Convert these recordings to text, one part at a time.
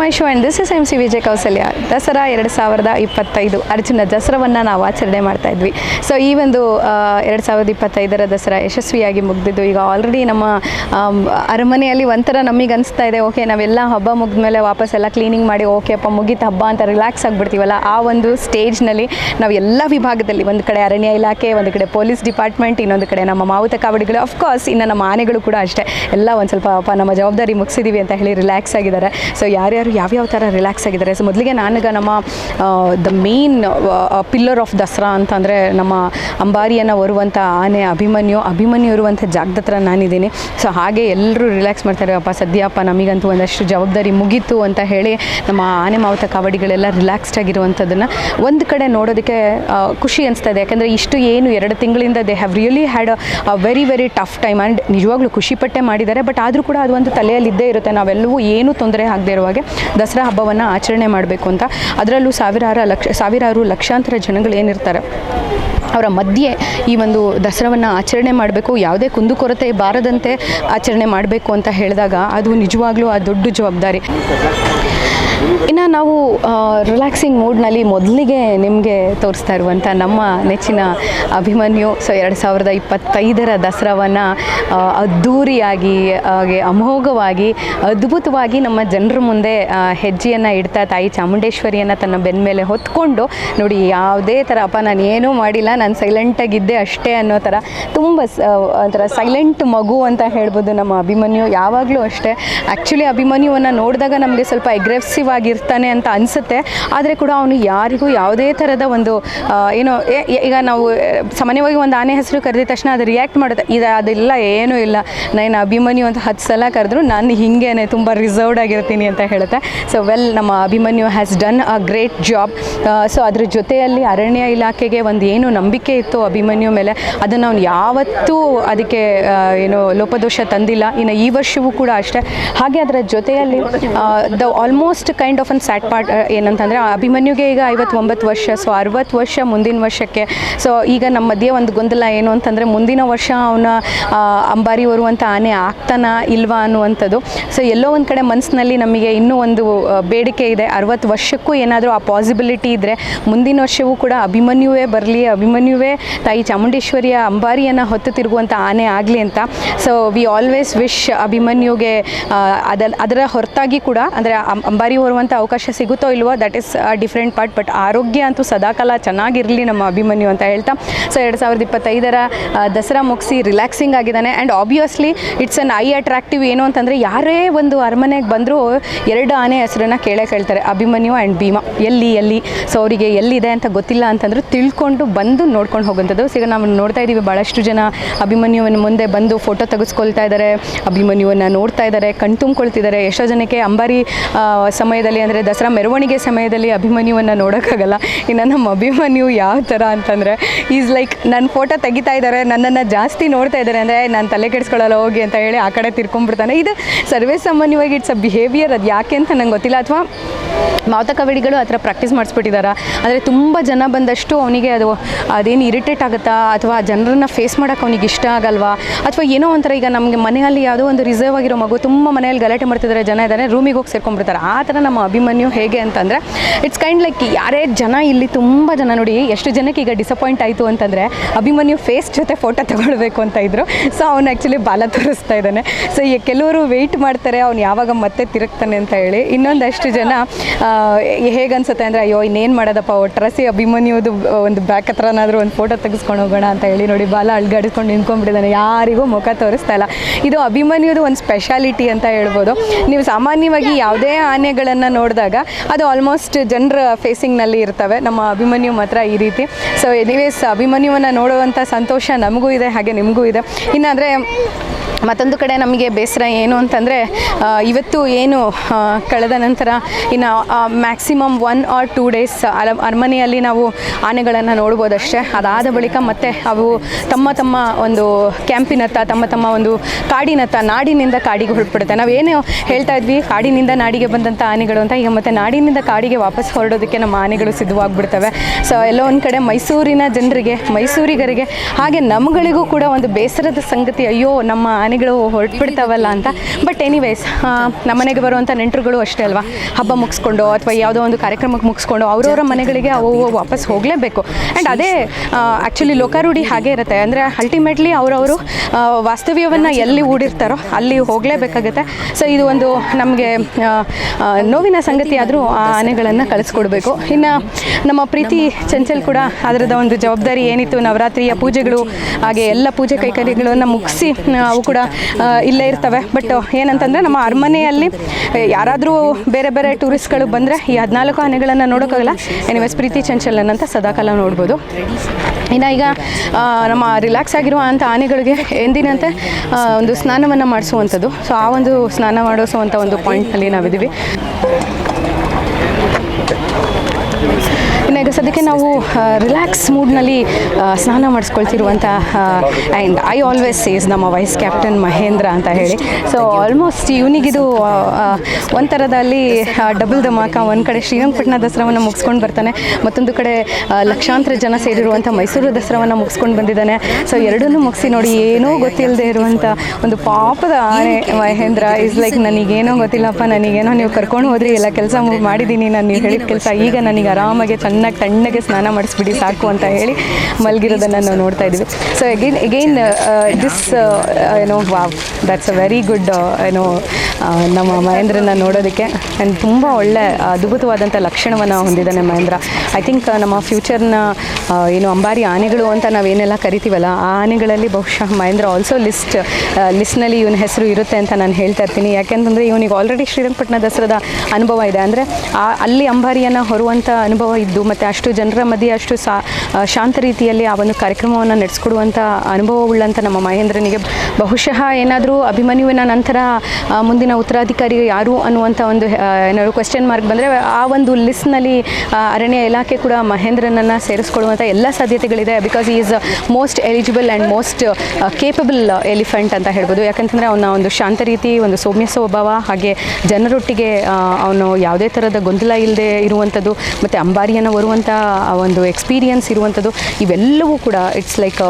My show and this is M C Vijay Kaushalya. Dasara ಎರಡು ಸಾವಿರದ ಇಪ್ಪತ್ತೈದು. ಅರ್ಜುನ ದಸರಾವನ್ನು ನಾವು ಆಚರಣೆ ಮಾಡ್ತಾ ಇದ್ವಿ. ಸೊ ಈ ಒಂದು ಎರಡು ಸಾವಿರದ ಇಪ್ಪತ್ತೈದರ ದಸರಾ ಯಶಸ್ವಿಯಾಗಿ ಮುಗಿದಿದ್ದು. ಈಗ ಆಲ್ರೆಡಿ ನಮ್ಮ ಅರಮನೆಯಲ್ಲಿ ಒಂಥರ ನಮಗೆ ಅನಿಸ್ತಾ ಇದೆ. ಓಕೆ ನಾವೆಲ್ಲ ಹಬ್ಬ ಮುಗಿದ್ಮೇಲೆ ವಾಪಸ್ ಎಲ್ಲ ಕ್ಲೀನಿಂಗ್ ಮಾಡಿ ಓಕೆ ಅಪ್ಪ ಮುಗೀತು ಹಬ್ಬ ಅಂತ ರಿಲ್ಯಾಕ್ಸ್ ಆಗಿಬಿಡ್ತೀವಲ್ಲ? ಆ ಒಂದು ಸ್ಟೇಜ್ನಲ್ಲಿ ನಾವು ಎಲ್ಲ ವಿಭಾಗದಲ್ಲಿ ಒಂದು ಕಡೆ ಅರಣ್ಯ ಇಲಾಖೆ, ಒಂದು ಕಡೆ ಪೊಲೀಸ್ ಡಿಪಾರ್ಟ್ಮೆಂಟ್ ಇನ್ನೊಂದು ಕಡೆ ನಮ್ಮ ಮಾವುತ ಕಾವಡಿಗಳು ಅಫ್ಕೋರ್ಸ್ ಇನ್ನು ನಮ್ಮ ಆನೆಗಳು ಕೂಡ ಅಷ್ಟೇ. ಎಲ್ಲ ಒಂದು ಸ್ವಲ್ಪ, ಅಪ್ಪ, ನಮ್ಮ ಜವಾಬ್ದಾರಿ ಮುಗಿಸಿದ್ದೀವಿ ಅಂತ ಹೇಳಿ ರಿಲ್ಯಾಕ್ಸ್ ಆಗಿದ್ದಾರೆ. ಸೊ ಯಾರ್ಯಾರು ಯಾವ್ಯಾವ ಥರ ರಿಲ್ಯಾಕ್ಸ್ ಆಗಿದ್ದಾರೆ? ಸೊ ಮೊದಲಿಗೆ ನಾನೀಗ ನಮ್ಮ the main pillar of Dasara ಅಂತಂದರೆ ನಮ್ಮ ಅಂಬಾರಿಯನ್ನು ಹೊರುವಂಥ ಆನೆ ಅಭಿಮನ್ಯು ಅಭಿಮನ್ಯು ಇರುವಂಥ ಜಾಗದ ಹತ್ರ ನಾನಿದ್ದೀನಿ. ಸೊ ಹಾಗೆ ಎಲ್ಲರೂ ರಿಲ್ಯಾಕ್ಸ್ ಮಾಡ್ತಾರೆ ಅಪ್ಪ, ಸದ್ಯಪ್ಪ, ನಮಗಂತೂ ಒಂದಷ್ಟು ಜವಾಬ್ದಾರಿ ಮುಗೀತು ಅಂತ ಹೇಳಿ ನಮ್ಮ ಆನೆ ಮಾವುತ ಕಾವಡಿಗಳೆಲ್ಲ ರಿಲ್ಯಾಕ್ಸ್ಡ್ ಆಗಿರುವಂಥದ್ದನ್ನು ಒಂದು ಕಡೆ ನೋಡೋದಕ್ಕೆ ಖುಷಿ ಅನಿಸ್ತಾ ಇದೆ. ಯಾಕಂದರೆ ಇಷ್ಟು ಏನು, ಎರಡು ತಿಂಗಳಿಂದ they have really had a very very tough time and ನಿಜವಾಗ್ಲೂ ಖುಷಿಪಟ್ಟೆ ಮಾಡಿದ್ದಾರೆ. ಬಟ್ ಆದರೂ ಕೂಡ ಅದು ಒಂದು ತಲೆಯಲ್ಲಿದ್ದೇ ಇರುತ್ತೆ. ನಾವೆಲ್ಲವೂ ಏನೂ ತೊಂದರೆ ಆಗದೆ ಇರುವಾಗೆ ದಸರಾ ಹಬ್ಬವನ್ನು ಆಚರಣೆ ಮಾಡಬೇಕು ಅಂತ. ಅದರಲ್ಲೂ ಸಾವಿರಾರು ಲಕ್ಷ, ಸಾವಿರಾರು ಲಕ್ಷಾಂತರ ಜನಗಳು ಏನಿರ್ತಾರೆ, ಅವರ ಮಧ್ಯೆ ಈ ಒಂದು ದಸರಾವನ್ನು ಆಚರಣೆ ಮಾಡಬೇಕು, ಯಾವುದೇ ಕುಂದುಕೊರತೆ ಬಾರದಂತೆ ಆಚರಣೆ ಮಾಡಬೇಕು ಅಂತ ಹೇಳಿದಾಗ ಅದು ನಿಜವಾಗ್ಲೂ ಆ ದೊಡ್ಡ ಜವಾಬ್ದಾರಿ. ಇನ್ನು ನಾವು ರಿಲ್ಯಾಕ್ಸಿಂಗ್ ಮೂಡ್ನಲ್ಲಿ ಮೊದಲಿಗೆ ನಿಮಗೆ ತೋರಿಸ್ತಾ ಇರುವಂಥ ನಮ್ಮ ನೆಚ್ಚಿನ ಅಭಿಮನ್ಯು. ಸೊ ಎರಡು ಸಾವಿರದ ಇಪ್ಪತ್ತೈದರ ದಸರಾವನ್ನು ಅದ್ಧೂರಿಯಾಗಿ, ಹಾಗೆ ಅಮೋಘವಾಗಿ, ಅದ್ಭುತವಾಗಿ ನಮ್ಮ ಜನರ ಮುಂದೆ ಹೆಜ್ಜೆಯನ್ನು ಇಡ್ತಾ ತಾಯಿ ಚಾಮುಂಡೇಶ್ವರಿಯನ್ನು ತನ್ನ ಬೆನ್ನ ಮೇಲೆ ಹೊತ್ಕೊಂಡು, ನೋಡಿ ಯಾವುದೇ ಥರ ಅಪ್ಪ, ನಾನು ಏನೂ ಮಾಡಿಲ್ಲ, ನಾನು ಸೈಲೆಂಟಾಗಿದ್ದೆ ಅಷ್ಟೇ ಅನ್ನೋ ಥರ ತುಂಬ ಒಂಥರ ಸೈಲೆಂಟ್ ಮಗು ಅಂತ ಹೇಳ್ಬೋದು ನಮ್ಮ ಅಭಿಮನ್ಯು. ಯಾವಾಗಲೂ ಅಷ್ಟೇ. ಆ್ಯಕ್ಚುಲಿ ಅಭಿಮನ್ಯುವನ್ನು ನೋಡಿದಾಗ ನಮಗೆ ಸ್ವಲ್ಪ ಎಗ್ರೆಸಿವ್ ಆಗಿರ್ತಾನೆ ಅಂತ ಅನಿಸುತ್ತೆ. ಆದರೆ ಕೂಡ ಅವನು ಯಾರಿಗೂ ಯಾವುದೇ ಥರದ ಒಂದು ಏನೋ ಈಗ ನಾವು ಸಾಮಾನ್ಯವಾಗಿ ಒಂದು ಆನೆ ಹೆಸರು ಕರೆದಿದ ತಕ್ಷಣ ಅದು ರಿಯಾಕ್ಟ್ ಮಾಡುತ್ತೆ. ಇದು, ಅದೆಲ್ಲ, ಏನೂ ಇಲ್ಲ. ನಾನು ಅಭಿಮನ್ಯು ಅಂತ ಹತ್ತು ಸಲ ಕರೆದ್ರು, ನಾನು ಹಿಂಗೇನೆ ತುಂಬ ರಿಸರ್ವ್ಡ್ ಆಗಿರ್ತೀನಿ ಅಂತ ಹೇಳುತ್ತೆ. ಸೊ ವೆಲ್ ನಮ್ಮ Abhimanyu has done a great job so ಅದ್ರ ಜೊತೆಯಲ್ಲಿ ಅರಣ್ಯ ಇಲಾಖೆಗೆ ಒಂದು ಏನು ನಂಬಿಕೆ ಇತ್ತು ಅಭಿಮನ್ಯು ಮೇಲೆ, ಅದನ್ನು ಅವ್ನು ಯಾವತ್ತೂ ಅದಕ್ಕೆ ಏನು ಲೋಪದೋಷ ತಂದಿಲ್ಲ. ಇನ್ನು ಈ ವರ್ಷವೂ ಕೂಡ ಅಷ್ಟೇ. ಹಾಗೆ ಅದರ ಜೊತೆಯಲ್ಲಿ the almost kind of unsaid part ಏನಂತಂದರೆ ಅಭಿಮನ್ಯುಗೆ ಈಗ ಐವತ್ತೊಂಬತ್ತು ವರ್ಷ ಸೊ ಅರವತ್ತು ವರ್ಷ ಮುಂದಿನ ವರ್ಷಕ್ಕೆ. ಸೊ ಈಗ ನಮ್ಮ ಮಧ್ಯೆ ಒಂದು ಗೊಂದಲ ಏನು ಅಂತಂದರೆ ಮುಂದಿನ ವರ್ಷ ಅವನ ಅಂಬಾರಿ ಹೊರುವಂಥ ಆನೆ ಆಗ್ತಾನ ಇಲ್ವಾ ಅನ್ನುವಂಥದ್ದು. ಸೊ ಎಲ್ಲೋ ಒಂದು ಕಡೆ ಮನಸ್ಸಿನಲ್ಲಿ ನಮಗೆ ಇನ್ನೂ ಒಂದು ಬೇಡಿಕೆ ಇದೆ. ಅರವತ್ತು ವರ್ಷಕ್ಕೂ ಏನಾದರೂ ಆ ಪಾಸಿಬಿಲಿಟಿ ಇದ್ದರೆ ಮುಂದಿನ ವರ್ಷವೂ ಕೂಡ ಅಭಿಮನ್ಯುವೇ ಬರಲಿ, ಅಭಿಮನ್ಯುವೇ ತಾಯಿ ಚಾಮುಂಡೇಶ್ವರಿಯ ಅಂಬಾರಿಯನ್ನು ಹೊತ್ತು ತಿರುಗುವಂಥ ಆನೆ ಆಗಲಿ ಅಂತ. ಸೊ ವಿ ಆಲ್ವೇಸ್ ವಿಶ್ ಅಭಿಮನ್ಯುಗೆ ಅದ ಅದರ ಹೊರತಾಗಿ ಕೂಡ, ಅಂದರೆ ಅಂಬಾರಿ ಹೊರುವಂಥ ಅವಕಾಶ ಸಿಗುತ್ತೋ ಇಲ್ವೋ that is different part but ಆರೋಗ್ಯ ಅಂತೂ ಸದಾಕಾಲ ಚೆನ್ನಾಗಿರಲಿ ನಮ್ಮ ಅಭಿಮನ್ಯು ಅಂತ ಹೇಳ್ತಾ. ಸೊ ಎರಡು ಸಾವಿರದ ಇಪ್ಪತ್ತೈದರ ದಸರಾ ಮುಗಿಸಿ ರಿಲ್ಯಾಕ್ಸಿಂಗ್ ಆಗಿದ್ದಾನೆ. And obviously it's an eye attractive ಏನು ಅಂತಂದರೆ, ಯಾರೇ ಒಂದು ಅರಮನೆಗೆ ಬಂದರೂ ಎರಡು ಆನೆ ಹೆಸರನ್ನ ಕೇಳೇ ಕೇಳ್ತಾರೆ. ಅಭಿಮನ್ಯು ಆ್ಯಂಡ್ ಭೀಮಾ. ಎಲ್ಲಿ ಎಲ್ಲಿ ಸೊ ಅವರಿಗೆ ಎಲ್ಲಿದೆ ಅಂತ ಗೊತ್ತಿಲ್ಲ ಅಂತಂದರೂ ತಿಳ್ಕೊಂಡು ಬಂದು ನೋಡ್ಕೊಂಡು ಹೋಗುವಂಥದ್ದು. ಸೊ ಈಗ ನಾವು ನೋಡ್ತಾ ಇದ್ದೀವಿ ಭಾಳಷ್ಟು ಜನ ಅಭಿಮನ್ಯುವನ್ನು ಮುಂದೆ ಬಂದು ಫೋಟೋ ತೆಗೆಸ್ಕೊಳ್ತಾ ಇದ್ದಾರೆ ಅಭಿಮನ್ಯುವನ್ನು ನೋಡ್ತಾ ಇದ್ದಾರೆ ಕಣ್ತುಂಬ್ಕೊಳ್ತಿದ್ದಾರೆ ಎಷ್ಟೋ ಜನಕ್ಕೆ ಅಂಬಾರಿ ಸಮಯದಲ್ಲಿ ಅಂದರೆ ದಸರಾ ಮೆರವಣಿಗೆ ಸಮಯದಲ್ಲಿ ಅಭಿಮನ್ಯುವನ್ನು ನೋಡೋಕ್ಕಾಗಲ್ಲ. ಇನ್ನು ನಮ್ಮ ಅಭಿಮನ್ಯು ಯಾವ ಥರ ಅಂತಂದರೆ ಈಸ್ ಲೈಕ್ ನನ್ನ ಫೋಟೋ ತೆಗಿತಾ ಇದ್ದಾರೆ ನನ್ನನ್ನು ಜಾಸ್ತಿ ನೋಡ್ತಾ ಇದ್ದಾರೆ ಅಂದರೆ, ನಾನು ತಲೆ ಕೆಡಿಸ್ಕೊಳ್ಳಲ್ಲ, ಹೋಗಿ ಅಂತ ಹೇಳಿ ಆ ಕಡೆ ತಿರ್ಕೊಂಡ್ಬಿಡ್ತಾನೆ. ಇದು ಸರ್ವೇ ಸಾಮಾನ್ಯವಾಗಿ ಇಟ್ಸ್ ಅ ಬಿಹೇವಿಯರ್ ಅದು ಯಾಕೆ ಅಂತ ನಂಗೆ ಗೊತ್ತಿಲ್ಲ. ಅಥವಾ ಮಾವುತ ಕವಡಿಗಳು ಆ ಥರ ಪ್ರಾಕ್ಟೀಸ್ ಮಾಡಿಸ್ಬಿಟ್ಟಿದ್ದಾರೆ ಅಂದರೆ ತುಂಬ ಜನ ಬಂದಷ್ಟು ಅವನಿಗೆ ಅದು, ಅದೇನು ಇರಿಟೇಟ್ ಆಗುತ್ತಾ? ಅಥವಾ ಜನರನ್ನ ಫೇಸ್ ಮಾಡೋಕೆ ಅವನಿಗೆ ಇಷ್ಟ ಆಗಲ್ವಾ? ಅಥವಾ ಏನೋ ಒಂಥರ ಈಗ ನಮಗೆ ಮನೆಯಲ್ಲಿ ಯಾವುದೋ ಒಂದು ರಿಸರ್ವ್ ಆಗಿರೋ ಮಗು ತುಂಬ ಮನೆಯಲ್ಲಿ ಗಲಾಟೆ ಮಾಡ್ತಿದ್ದಾರೆ ಜನ ಇದ್ದಾರೆ ರೂಮಿಗೆ ಹೋಗಿ ಸೇರ್ಕೊಂಡ್ಬಿಡ್ತಾರೆ. ಆ ಥರ ನಮ್ಮ ಅಭಿಮನ್ಯು ಹೇಗೆ ಅಂತಂದರೆ ಇಟ್ಸ್ ಕೈಂಡ್ ಲೈಕ್ ಯಾರೇ ಜನ ಇಲ್ಲಿ ತುಂಬ ಜನ ನೋಡಿ ಎಷ್ಟು ಜನಕ್ಕೆ ಈಗ ಡಿಸಪಾಯಿಂಟ್ ಆಯಿತು ಅಂತಂದರೆ ಅಭಿಮನ್ಯು ಫೇಸ್ ಜೊತೆ ಫೋಟೋ ತಗೊಳ್ಬೇಕು ಅಂತ ಇದ್ರು. ಸೊ ಅವನು ಆ್ಯಕ್ಚುಲಿ ಬಾಲ ತೋರಿಸ್ತಾ ಇದ್ದಾನೆ. ಸೊ ಈ ಕೆಲವರು ವೆಯ್ಟ್ ಮಾಡ್ತಾರೆ, ಅವ್ನು ಯಾವಾಗ ಮತ್ತೆ ತಿರುಗ್ತಾನೆ ಅಂತ ಹೇಳಿ. ಇನ್ನೊಂದಷ್ಟು ಜನ ಹೇಗೆ ಅನ್ಸುತ್ತೆ ಅಂದರೆ, ಅಯ್ಯೋ, ಇನ್ನೇನು ಮಾಡೋದಪ್ಪ ಒಟ್ಟರಸಿ ಅಭಿಮನ್ಯುದು ಒಂದು ಬ್ಯಾಕ್ ಹತ್ರನಾದರೂ ಒಂದು ಫೋಟೋ ತೆಗೆಸ್ಕೊಂಡು ಹೋಗೋಣ ಅಂತ ಹೇಳಿ ನೋಡಿ ಬಾಲ ಅಳ್ಗಾಡಿಸ್ಕೊಂಡು ನಿಂತ್ಕೊಂಡ್ಬಿಟ್ಟಿದ್ದಾನೆ. ಯಾರಿಗೂ ಮುಖ ತೋರಿಸ್ತಾ ಇಲ್ಲ. ಇದು ಅಭಿಮನ್ಯುದು ಒಂದು ಸ್ಪೆಷಾಲಿಟಿ ಅಂತ ಹೇಳ್ಬೋದು. ನೀವು ಸಾಮಾನ್ಯವಾಗಿ ಯಾವುದೇ ಆನೆಗಳನ್ನು ನೋಡಿದಾಗ ಅದು ಆಲ್ಮೋಸ್ಟ್ ಜನರ ಫೇಸಿಂಗ್ನಲ್ಲಿ ಇರ್ತವೆ. ನಮ್ಮ ಅಭಿಮನ್ಯು ಮಾತ್ರ ಈ ರೀತಿ. ಸೊ ಎನಿವೇಸ್ ಅಭಿಮನ್ಯುವನ್ನು ನೋಡುವಂಥ ಸಂತೋಷ ನಮಗೂ ಇದೆ, ಹಾಗೆ ನಿಮಗೂ ಇದೆ. ಇನ್ನಾದರೆ ಮತ್ತೊಂದು ಕಡೆ ನಮಗೆ ಬೇಸರ ಏನು ಅಂತಂದರೆ ಇವತ್ತು ಏನು ಕಳೆದ ನಂತರ ಇನ್ನು maximum one or two days ಅಲ, ಅರಮನೆಯಲ್ಲಿ ನಾವು ಆನೆಗಳನ್ನು ನೋಡ್ಬೋದಷ್ಟೇ. ಅದಾದ ಬಳಿಕ ಮತ್ತೆ ಅವು ತಮ್ಮ ತಮ್ಮ ಒಂದು ಕ್ಯಾಂಪಿನತ್ತ, ತಮ್ಮ ತಮ್ಮ ಒಂದು ಕಾಡಿನತ್ತ, ನಾಡಿನಿಂದ ಕಾಡಿಗೆ ಹೊರಟ್ಬಿಡುತ್ತೆ. ನಾವೇನು ಹೇಳ್ತಾ ಇದ್ವಿ, ಕಾಡಿನಿಂದ ನಾಡಿಗೆ ಬಂದಂಥ ಆನೆಗಳು ಅಂತ, ಈಗ ಮತ್ತೆ ನಾಡಿನಿಂದ ಕಾಡಿಗೆ ವಾಪಸ್ ಹೊರಡೋದಕ್ಕೆ ನಮ್ಮ ಆನೆಗಳು ಸಿದ್ಧವಾಗ್ಬಿಡ್ತವೆ. ಸೊ ಎಲ್ಲೋ ಒಂದು ಕಡೆ ಮೈಸೂರಿನ ಜನರಿಗೆ, ಮೈಸೂರಿಗರಿಗೆ, ಹಾಗೆ ನಮ್ಗಳಿಗೂ ಕೂಡ ಒಂದು ಬೇಸರದ ಸಂಗತಿ, ಅಯ್ಯೋ, ನಮ್ಮ ಆನೆಗಳು ಹೊರಟ್ಬಿಡ್ತಾವಲ್ಲ ಅಂತ. ಬಟ್ ಎನಿವೇಸ್ ನಮ್ಮನೆಗೆ ಬರುವಂಥ ನೆಂಟರುಗಳು ಅಷ್ಟೇ ಅಲ್ವಾ? ಹಬ್ಬ ಮುಗಿಸ್ಕೊಂಡು ಅಥವಾ ಯಾವುದೋ ಒಂದು ಕಾರ್ಯಕ್ರಮಕ್ಕೆ ಮುಗಿಸ್ಕೊಂಡು ಅವರವರ ಮನೆಗಳಿಗೆ ಅವು ವಾಪಸ್ ಹೋಗಲೇಬೇಕು. ಆ್ಯಂಡ್ ಅದೇ ಆ್ಯಕ್ಚುಲಿ ಲೋಕಾರೂಢಿ ಹಾಗೆ ಇರುತ್ತೆ. ಅಂದರೆ ಅಲ್ಟಿಮೇಟ್ಲಿ ಅವರವರು ವಾಸ್ತವ್ಯವನ್ನು ಎಲ್ಲಿ ಹೂಡಿರ್ತಾರೋ ಅಲ್ಲಿ ಹೋಗಲೇಬೇಕಾಗುತ್ತೆ. ಸೊ ಇದು ಒಂದು ನಮಗೆ ನೋವಿನ ಸಂಗತಿ ಆದರೂ ಆ ಆನೆಗಳನ್ನು ಕಳಿಸ್ಕೊಡ್ಬೇಕು. ಇನ್ನು ನಮ್ಮ ಪ್ರೀತಿ ಚಂಚಲ್ ಕೂಡ ಅದರದ ಒಂದು ಜವಾಬ್ದಾರಿ ಏನಿತ್ತು? ನವರಾತ್ರಿಯ ಪೂಜೆಗಳು, ಹಾಗೆ ಎಲ್ಲ ಪೂಜೆ ಕೈಕರ್ಯಗಳನ್ನು ಮುಗಿಸಿ ಅವು ಕೂಡ ಇಲ್ಲೇ ಇರ್ತವೆ. ಬಟ್ ಏನಂತಂದರೆ ನಮ್ಮ ಅರಮನೆಯಲ್ಲಿ ಯಾರಾದರೂ ಬೇರೆ ಬೇರೆ ಟೂರಿಸ್ಟ್ಗಳು ಬಂದರೆ ಈ ಹದಿನಾಲ್ಕು ಆನೆಗಳನ್ನು ನೋಡೋಕ್ಕಾಗಲ್ಲ ಎನಿವೇಸ್ ಪ್ರೀತಿ ಚಂಚಲನ್ ಅಂತ ಸದಾಕಾಲ ನೋಡ್ಬೋದು. ಇನ್ನು ಈಗ ನಮ್ಮ ರಿಲ್ಯಾಕ್ಸ್ ಆಗಿರುವ ಅಂಥ ಆನೆಗಳಿಗೆ ಎಂದಿನಂತೆ ಒಂದು ಸ್ನಾನವನ್ನು ಮಾಡಿಸುವಂಥದ್ದು. ಸೊ ಆ ಒಂದು ಸ್ನಾನ ಮಾಡಿಸುವಂಥ ಒಂದು ಪಾಯಿಂಟ್ನಲ್ಲಿ ನಾವಿದ್ದೀವಿ ಇನ್ನು ಈಗ ಸದ್ಯಕ್ಕೆ ನಾವು ರಿಲ್ಯಾಕ್ಸ್ ಮೂಡ್ನಲ್ಲಿ ಸ್ನಾನ ಮಾಡಿಸ್ಕೊಳ್ತಿರುವಂಥ ಆ್ಯಂಡ್ ಐ ಆಲ್ವೇಸ್ ಸೇಸ್ ನಮ್ಮ ವೈಸ್ ಕ್ಯಾಪ್ಟನ್ ಮಹೇಂದ್ರ ಅಂತ ಹೇಳಿ. ಸೊ ಆಲ್ಮೋಸ್ಟ್ ಇವನಿಗಿದು ಒಂಥರದಲ್ಲಿ ಡಬಲ್ ಧಮಾಕ, ಒಂದು ಕಡೆ ಶ್ರೀರಂಗಪಟ್ಟಣ ದಸರಾವನ್ನು ಮುಗಿಸ್ಕೊಂಡು ಬರ್ತಾನೆ, ಮತ್ತೊಂದು ಕಡೆ ಲಕ್ಷಾಂತರ ಜನ ಸೇರಿರುವಂಥ ಮೈಸೂರು ದಸರಾವನ್ನು ಮುಗಿಸ್ಕೊಂಡು ಬಂದಿದ್ದಾನೆ. ಸೊ ಎರಡನ್ನೂ ಮುಗಿಸಿ ನೋಡಿ ಏನೂ ಗೊತ್ತಿಲ್ಲದೆ ಇರುವಂಥ ಒಂದು ಪಾಪದ ಆನೆ ಮಹೇಂದ್ರ ಇಸ್ ಲೈಕ್ ನನಗೇನೋ ಗೊತ್ತಿಲ್ಲಪ್ಪ, ನನಗೇನೋ ನೀವು ಕರ್ಕೊಂಡು ಹೋದ್ರಿ, ಎಲ್ಲ ಕೆಲಸ ಮಾಡಿದ್ದೀನಿ, ನಾನು ನೀವು ಹೇಳಿದ ಕೆಲಸ ಈಗ ನನಗೆ ಆರಾಮಾಗಿ ಚೆನ್ನಾಗಿ ತಣ್ಣಗೆ ಸ್ನಾನ ಮಾಡಿಸ್ಬಿಡಿ, ಸಾಕು ಅಂತ ಹೇಳಿ ಮಲಗಿರೋದನ್ನು ನಾವು ನೋಡ್ತಾ ಇದ್ದೀವಿ. ಸೊ ಎಗೇನ್ ಎಗೈನ್ ದಿಸ್ ಏನೋ wow that's a very good ಏನೋ ನಮ್ಮ ಮಹೇಂದ್ರನ ನೋಡೋದಕ್ಕೆ ಆ್ಯಂಡ್ ತುಂಬ ಒಳ್ಳೆ ಅದ್ಭುತವಾದಂಥ ಲಕ್ಷಣವನ್ನು ಹೊಂದಿದ್ದಾನೆ ಮಹೇಂದ್ರ. ಐ ಥಿಂಕ್ ನಮ್ಮ ಫ್ಯೂಚರ್ನ ಏನು ಅಂಬಾರಿ ಆನೆಗಳು ಅಂತ ನಾವೇನೆಲ್ಲ ಕರಿತೀವಲ್ಲ, ಆ ಆನೆಗಳಲ್ಲಿ ಬಹುಶಃ ಮಹೇಂದ್ರ ಆಲ್ಸೋ ಲಿಸ್ಟ್ ಲಿಸ್ಟ್ನಲ್ಲಿ ಇವನ ಹೆಸರು ಇರುತ್ತೆ ಅಂತ ನಾನು ಹೇಳ್ತಾ ಇರ್ತೀನಿ. ಯಾಕೆಂತಂದರೆ ಇವನಿಗೆ ಆಲ್ರೆಡಿ ಶ್ರೀರಂಗಪಟ್ಟಣ ದಸರಾದ ಅನುಭವ ಇದೆ. ಅಂದರೆ, ಆ, ಅಲ್ಲಿ ಅಂಬಾರಿಯನ್ನು ಹೊರುವಂಥ ಅನುಭವ ಇದ್ದು, ಮತ್ತು ಅಷ್ಟು ಜನರ ಮಧ್ಯೆ ಅಷ್ಟು ಸಾ ಶಾಂತ ರೀತಿಯಲ್ಲಿ ಆ ಒಂದು ಕಾರ್ಯಕ್ರಮವನ್ನು ನಡೆಸ್ಕೊಡುವಂಥ ಅನುಭವವುಳ್ಳಂಥ ನಮ್ಮ ಮಹೇಂದ್ರನಿಗೆ ಬಹುಶಃ ಏನಾದರೂ ಅಭಿಮನ್ಯುವಿನ ನಂತರ ಮುಂದಿನ ಉತ್ತರಾಧಿಕಾರಿ ಯಾರು ಅನ್ನುವಂಥ ಒಂದು ಏನಾದರೂ ಕ್ವೆಶ್ಚನ್ ಮಾರ್ಕ್ ಬಂದರೆ ಆ ಒಂದು ಲಿಸ್ಟ್ನಲ್ಲಿ ಅರಣ್ಯ ಇಲಾಖೆ ಕೂಡ ಮಹೇಂದ್ರನನ್ನು ಸೇರಿಸ್ಕೊಳ್ಳುವಂಥ ಎಲ್ಲ ಸಾಧ್ಯತೆಗಳಿದೆ. Because is most eligible and most capable elephant ಅಂತ ಹೇಳ್ಬೋದು. ಯಾಕಂತಂದರೆ ಅವನ ಒಂದು ಶಾಂತ ರೀತಿ, ಒಂದು ಸೌಮ್ಯ ಸ್ವಭಾವ, ಹಾಗೆ ಜನರೊಟ್ಟಿಗೆ ಅವನು ಯಾವುದೇ ಥರದ ಗೊಂದಲ ಇಲ್ಲದೆ ಇರುವಂಥದ್ದು ಮತ್ತು ಅಂಬಾರಿಯನ್ನು ಬರುವಂಥ ಒಂದು ಎಕ್ಸ್ಪೀರಿಯನ್ಸ್ ಇರುವಂಥದ್ದು ಇವೆಲ್ಲವೂ ಕೂಡ it's like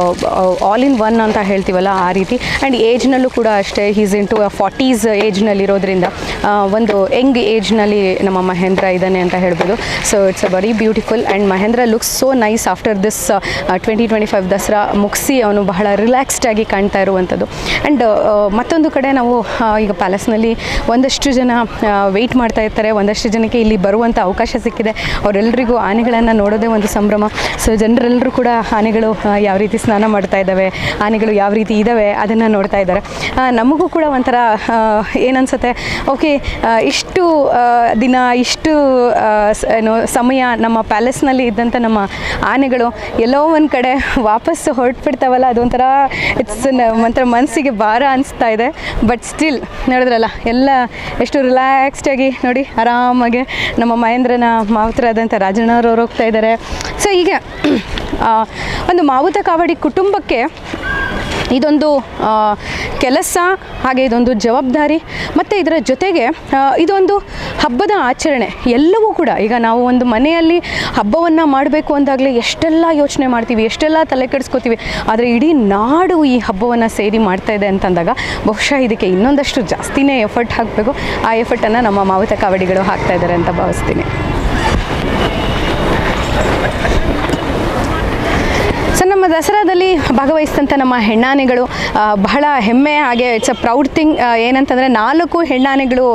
all in one ಅಂತ ಹೇಳ್ತೀವಲ್ಲ ಆ ರೀತಿ. ಆ್ಯಂಡ್ ಏಜ್ನಲ್ಲೂ ಕೂಡ ಅಷ್ಟೇ ಹೀಸ್ ಇನ್ ಟು ಫಾರ್ಟೀಸ್ ಏಜ್ನಲ್ಲಿರೋದ್ರಿಂದ ಒಂದು ಯಂಗ್ ಏಜ್ನಲ್ಲಿ ನಮ್ಮ ಮಹೇಂದ್ರ ಇದ್ದಾನೆ ಅಂತ ಹೇಳ್ಬೋದು. So it's a very beautiful and Mahendra looks so nice after this twenty twenty five Dasara ಮುಗಿಸಿ ಅವನು ಬಹಳ ರಿಲ್ಯಾಕ್ಸ್ಡ್ ಆಗಿ ಕಾಣ್ತಾ ಇರುವಂಥದ್ದು ಆ್ಯಂಡ್ ಮತ್ತೊಂದು ಕಡೆ ನಾವು ಈಗ ಪ್ಯಾಲೇಸ್ನಲ್ಲಿ ಒಂದಷ್ಟು ಜನ ವೆಯ್ಟ್ ಮಾಡ್ತಾ ಇರ್ತಾರೆ. ಒಂದಷ್ಟು ಜನಕ್ಕೆ ಇಲ್ಲಿ ಬರುವಂಥ ಅವಕಾಶ ಸಿಕ್ಕಿದೆ. ಅವರೆಲ್ಲರಿಗೂ ಆನೆಗಳನ್ನು ನೋಡೋದೇ ಒಂದು ಸಂಭ್ರಮ. ಸೊ ಜನರೆಲ್ಲರೂ ಕೂಡ ಆನೆಗಳು ಯಾವ ರೀತಿ ಸ್ನಾನ ಮಾಡ್ತಾ ಇದ್ದಾವೆ ಆನೆಗಳು ಯಾವ ರೀತಿ ಇದ್ದಾವೆ ಅದನ್ನು ನೋಡ್ತಾ ಇದ್ದಾರೆ. ನಮಗೂ ಕೂಡ ಒಂಥರ ಏನನ್ಸುತ್ತೆ, ಓಕೆ ಇಷ್ಟು ದಿನ, ಇಷ್ಟು ಏನು, ಸಮಯ ನಮ್ಮ ಪ್ಯಾಲೇಸ್ನಲ್ಲಿ ಇದ್ದಂಥ ನಮ್ಮ ಆನೆಗಳು ಎಲ್ಲೋ ಒಂದು ಕಡೆ ವಾಪಸ್ ಹೊರಟ್ಬಿಡ್ತಾವಲ್ಲ, ಅದೊಂಥರ ಇಟ್ಸ್ ಒಂಥರ ಮನಸ್ಸಿಗೆ ಭಾರ ಅನಿಸ್ತಾ ಇದೆ. ಬಟ್ ಸ್ಟಿಲ್ ನೋಡಿದ್ರಲ್ಲ, ಎಲ್ಲ ಎಷ್ಟು ರಿಲ್ಯಾಕ್ಸ್ಡಾಗಿ ನೋಡಿ, ಆರಾಮಾಗಿ ನಮ್ಮ ಮಹೇಂದ್ರನ ಮಾವುತರಾದಂಥ ರಾಜಣ್ಣವ್ರವ್ರು ಹೋಗ್ತಾ ಇದ್ದಾರೆ. ಸೊ ಹೀಗೆ ಒಂದು ಮಾವುತ ಕಾವಡಿ ಕುಟುಂಬಕ್ಕೆ ಇದೊಂದು ಕೆಲಸ, ಹಾಗೆ ಇದೊಂದು ಜವಾಬ್ದಾರಿ, ಮತ್ತು ಇದರ ಜೊತೆಗೆ ಇದೊಂದು ಹಬ್ಬದ ಆಚರಣೆ. ಎಲ್ಲವೂ ಕೂಡ, ಈಗ ನಾವು ಒಂದು ಮನೆಯಲ್ಲಿ ಹಬ್ಬವನ್ನು ಮಾಡಬೇಕು ಅಂದಾಗಲೇ ಎಷ್ಟೆಲ್ಲ ಯೋಚನೆ ಮಾಡ್ತೀವಿ, ಎಷ್ಟೆಲ್ಲ ತಲೆ ಕೆಡಿಸ್ಕೋತೀವಿ, ಆದರೆ ಇಡೀ ನಾಡು ಈ ಹಬ್ಬವನ್ನು ಸೇರಿ ಮಾಡ್ತಾ ಇದೆ ಅಂತಂದಾಗ ಬಹುಶಃ ಇದಕ್ಕೆ ಇನ್ನೊಂದಷ್ಟು ಜಾಸ್ತಿನೇ ಎಫರ್ಟ್ ಹಾಕಬೇಕು. ಆ ಎಫರ್ಟನ್ನು ನಮ್ಮ ಮಾವುತ ಕಾವಡಿಗಳು ಹಾಕ್ತಾ ಇದ್ದಾರೆ ಅಂತ ಭಾವಿಸ್ತೀನಿ. ನಮ್ಮ ದಸರಾದಲ್ಲಿ ಭಾಗವಹಿಸಿದಂಥ ನಮ್ಮ ಹೆಣ್ಣಾನೆಗಳು ಬಹಳ ಹೆಮ್ಮೆ ಹಾಗೆ ಇಟ್ಸ್ ಅ ಪ್ರೌಡ್ ಥಿಂಗ್ ಏನಂತಂದರೆ ನಾಲ್ಕು ಹೆಣ್ಣಾನೆಗಳು